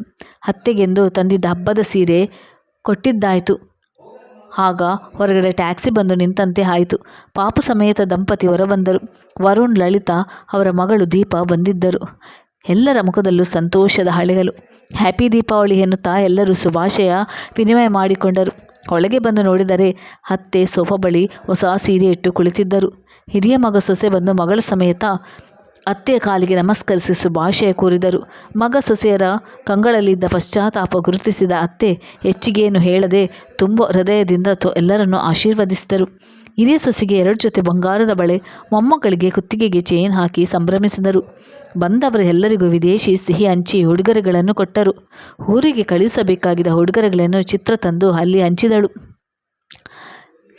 ಅತ್ತೆಗೆಂದು ತಂದಿದ್ದ ಹಬ್ಬದ ಸೀರೆ ಕೊಟ್ಟಿದ್ದಾಯಿತು. ಆಗ ಹೊರಗಡೆ ಟ್ಯಾಕ್ಸಿ ಬಂದು ನಿಂತಂತೆ ಆಯಿತು. ಪಾಪ ಸಮೇತ ದಂಪತಿ ಹೊರಬಂದರು. ವರುಣ್, ಲಲಿತಾ ಅವರ ಮಗಳು ದೀಪ ಬಂದಿದ್ದರು. ಎಲ್ಲರ ಮುಖದಲ್ಲೂ ಸಂತೋಷದ ಹಳೆಗಳು. ಹ್ಯಾಪಿ ದೀಪಾವಳಿ ಎನ್ನುತ್ತಾ ಎಲ್ಲರೂ ಶುಭಾಶಯ, ವಿನಿಮಯ ಮಾಡಿಕೊಂಡರು. ಒಳಗೆ ಬಂದು ನೋಡಿದರೆ ಅತ್ತೆ ಸೋಫಾ ಬಳಿ ಹೊಸ ಸೀರೆ ಇಟ್ಟು ಕುಳಿತಿದ್ದರು. ಹಿರಿಯ ಮಗ ಸೊಸೆ ಬಂದು ಮಗಳ ಸಮೇತ ಅತ್ತೆಯ ಕಾಲಿಗೆ ನಮಸ್ಕರಿಸಿ ಶುಭಾಶಯ ಕೋರಿದರು. ಮಗ ಸೊಸೆಯರ ಕಂಗಳಲ್ಲಿದ್ದ ಪಶ್ಚಾತ್ತಾಪ ಗುರುತಿಸಿದ ಅತ್ತೆ ಹೆಚ್ಚಿಗೇನು ಹೇಳದೆ ತುಂಬ ಹೃದಯದಿಂದ ತೊ, ಎಲ್ಲರನ್ನು ಆಶೀರ್ವದಿಸಿದರು. ಹಿರಿಯ ಸೊಸೆಗೆ ಎರಡು ಜೊತೆ ಬಂಗಾರದ ಬಳೆ, ಮೊಮ್ಮಗಳಿಗೆ ಕುತ್ತಿಗೆಗೆ ಚೇನ್ ಹಾಕಿ ಸಂಭ್ರಮಿಸಿದರು. ಬಂದವರ ಎಲ್ಲರಿಗೂ ವಿದೇಶಿ ಸಿಹಿ ಹಂಚಿ ಉಡುಗೊರೆಗಳನ್ನು ಕೊಟ್ಟರು. ಊರಿಗೆ ಕಳಿಸಬೇಕಾಗಿದ್ದ ಉಡುಗೊರೆಗಳನ್ನು ಚಿತ್ರ ತಂದು ಅಲ್ಲಿ ಹಂಚಿದಳು.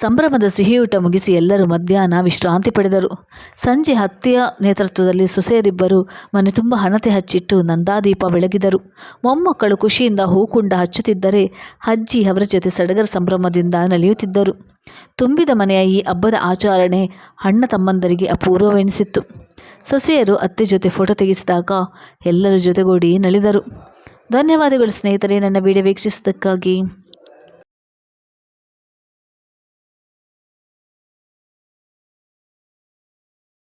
ಸಂಭ್ರಮದ ಸಿಹಿಯೂಟ ಮುಗಿಸಿ ಎಲ್ಲರೂ ಮಧ್ಯಾಹ್ನ ವಿಶ್ರಾಂತಿ ಪಡೆದರು. ಸಂಜೆ ಹತ್ತಿಯ ನೇತೃತ್ವದಲ್ಲಿ ಸೊಸೆಯರಿಬ್ಬರು ಮನೆ ತುಂಬ ಹಣತೆ ಹಚ್ಚಿಟ್ಟು ನಂದಾದೀಪ ಬೆಳಗಿದರು. ಮೊಮ್ಮಕ್ಕಳು ಖುಷಿಯಿಂದ ಹೂಕುಂಡ ಹಚ್ಚುತ್ತಿದ್ದರೆ ಅಜ್ಜಿ ಅವರ ಜೊತೆ ಸಡಗರ ಸಂಭ್ರಮದಿಂದ ನಲಿಯುತ್ತಿದ್ದರು. ತುಂಬಿದ ಮನೆಯ ಈ ಹಬ್ಬದ ಆಚರಣೆ ಅಣ್ಣ ತಮ್ಮಂದರಿಗೆ ಅಪೂರ್ವವೆನಿಸಿತ್ತು. ಸೊಸೆಯರು ಅತ್ತೆ ಜೊತೆ ಫೋಟೋ ತೆಗೆಸಿದಾಗ ಎಲ್ಲರ ಜೊತೆಗೂಡಿ ನಲಿದರು. ಧನ್ಯವಾದಗಳು ಸ್ನೇಹಿತರೆ, ನನ್ನ ವಿಡಿಯೋ ವೀಕ್ಷಿಸಿದ್ದಕ್ಕಾಗಿ.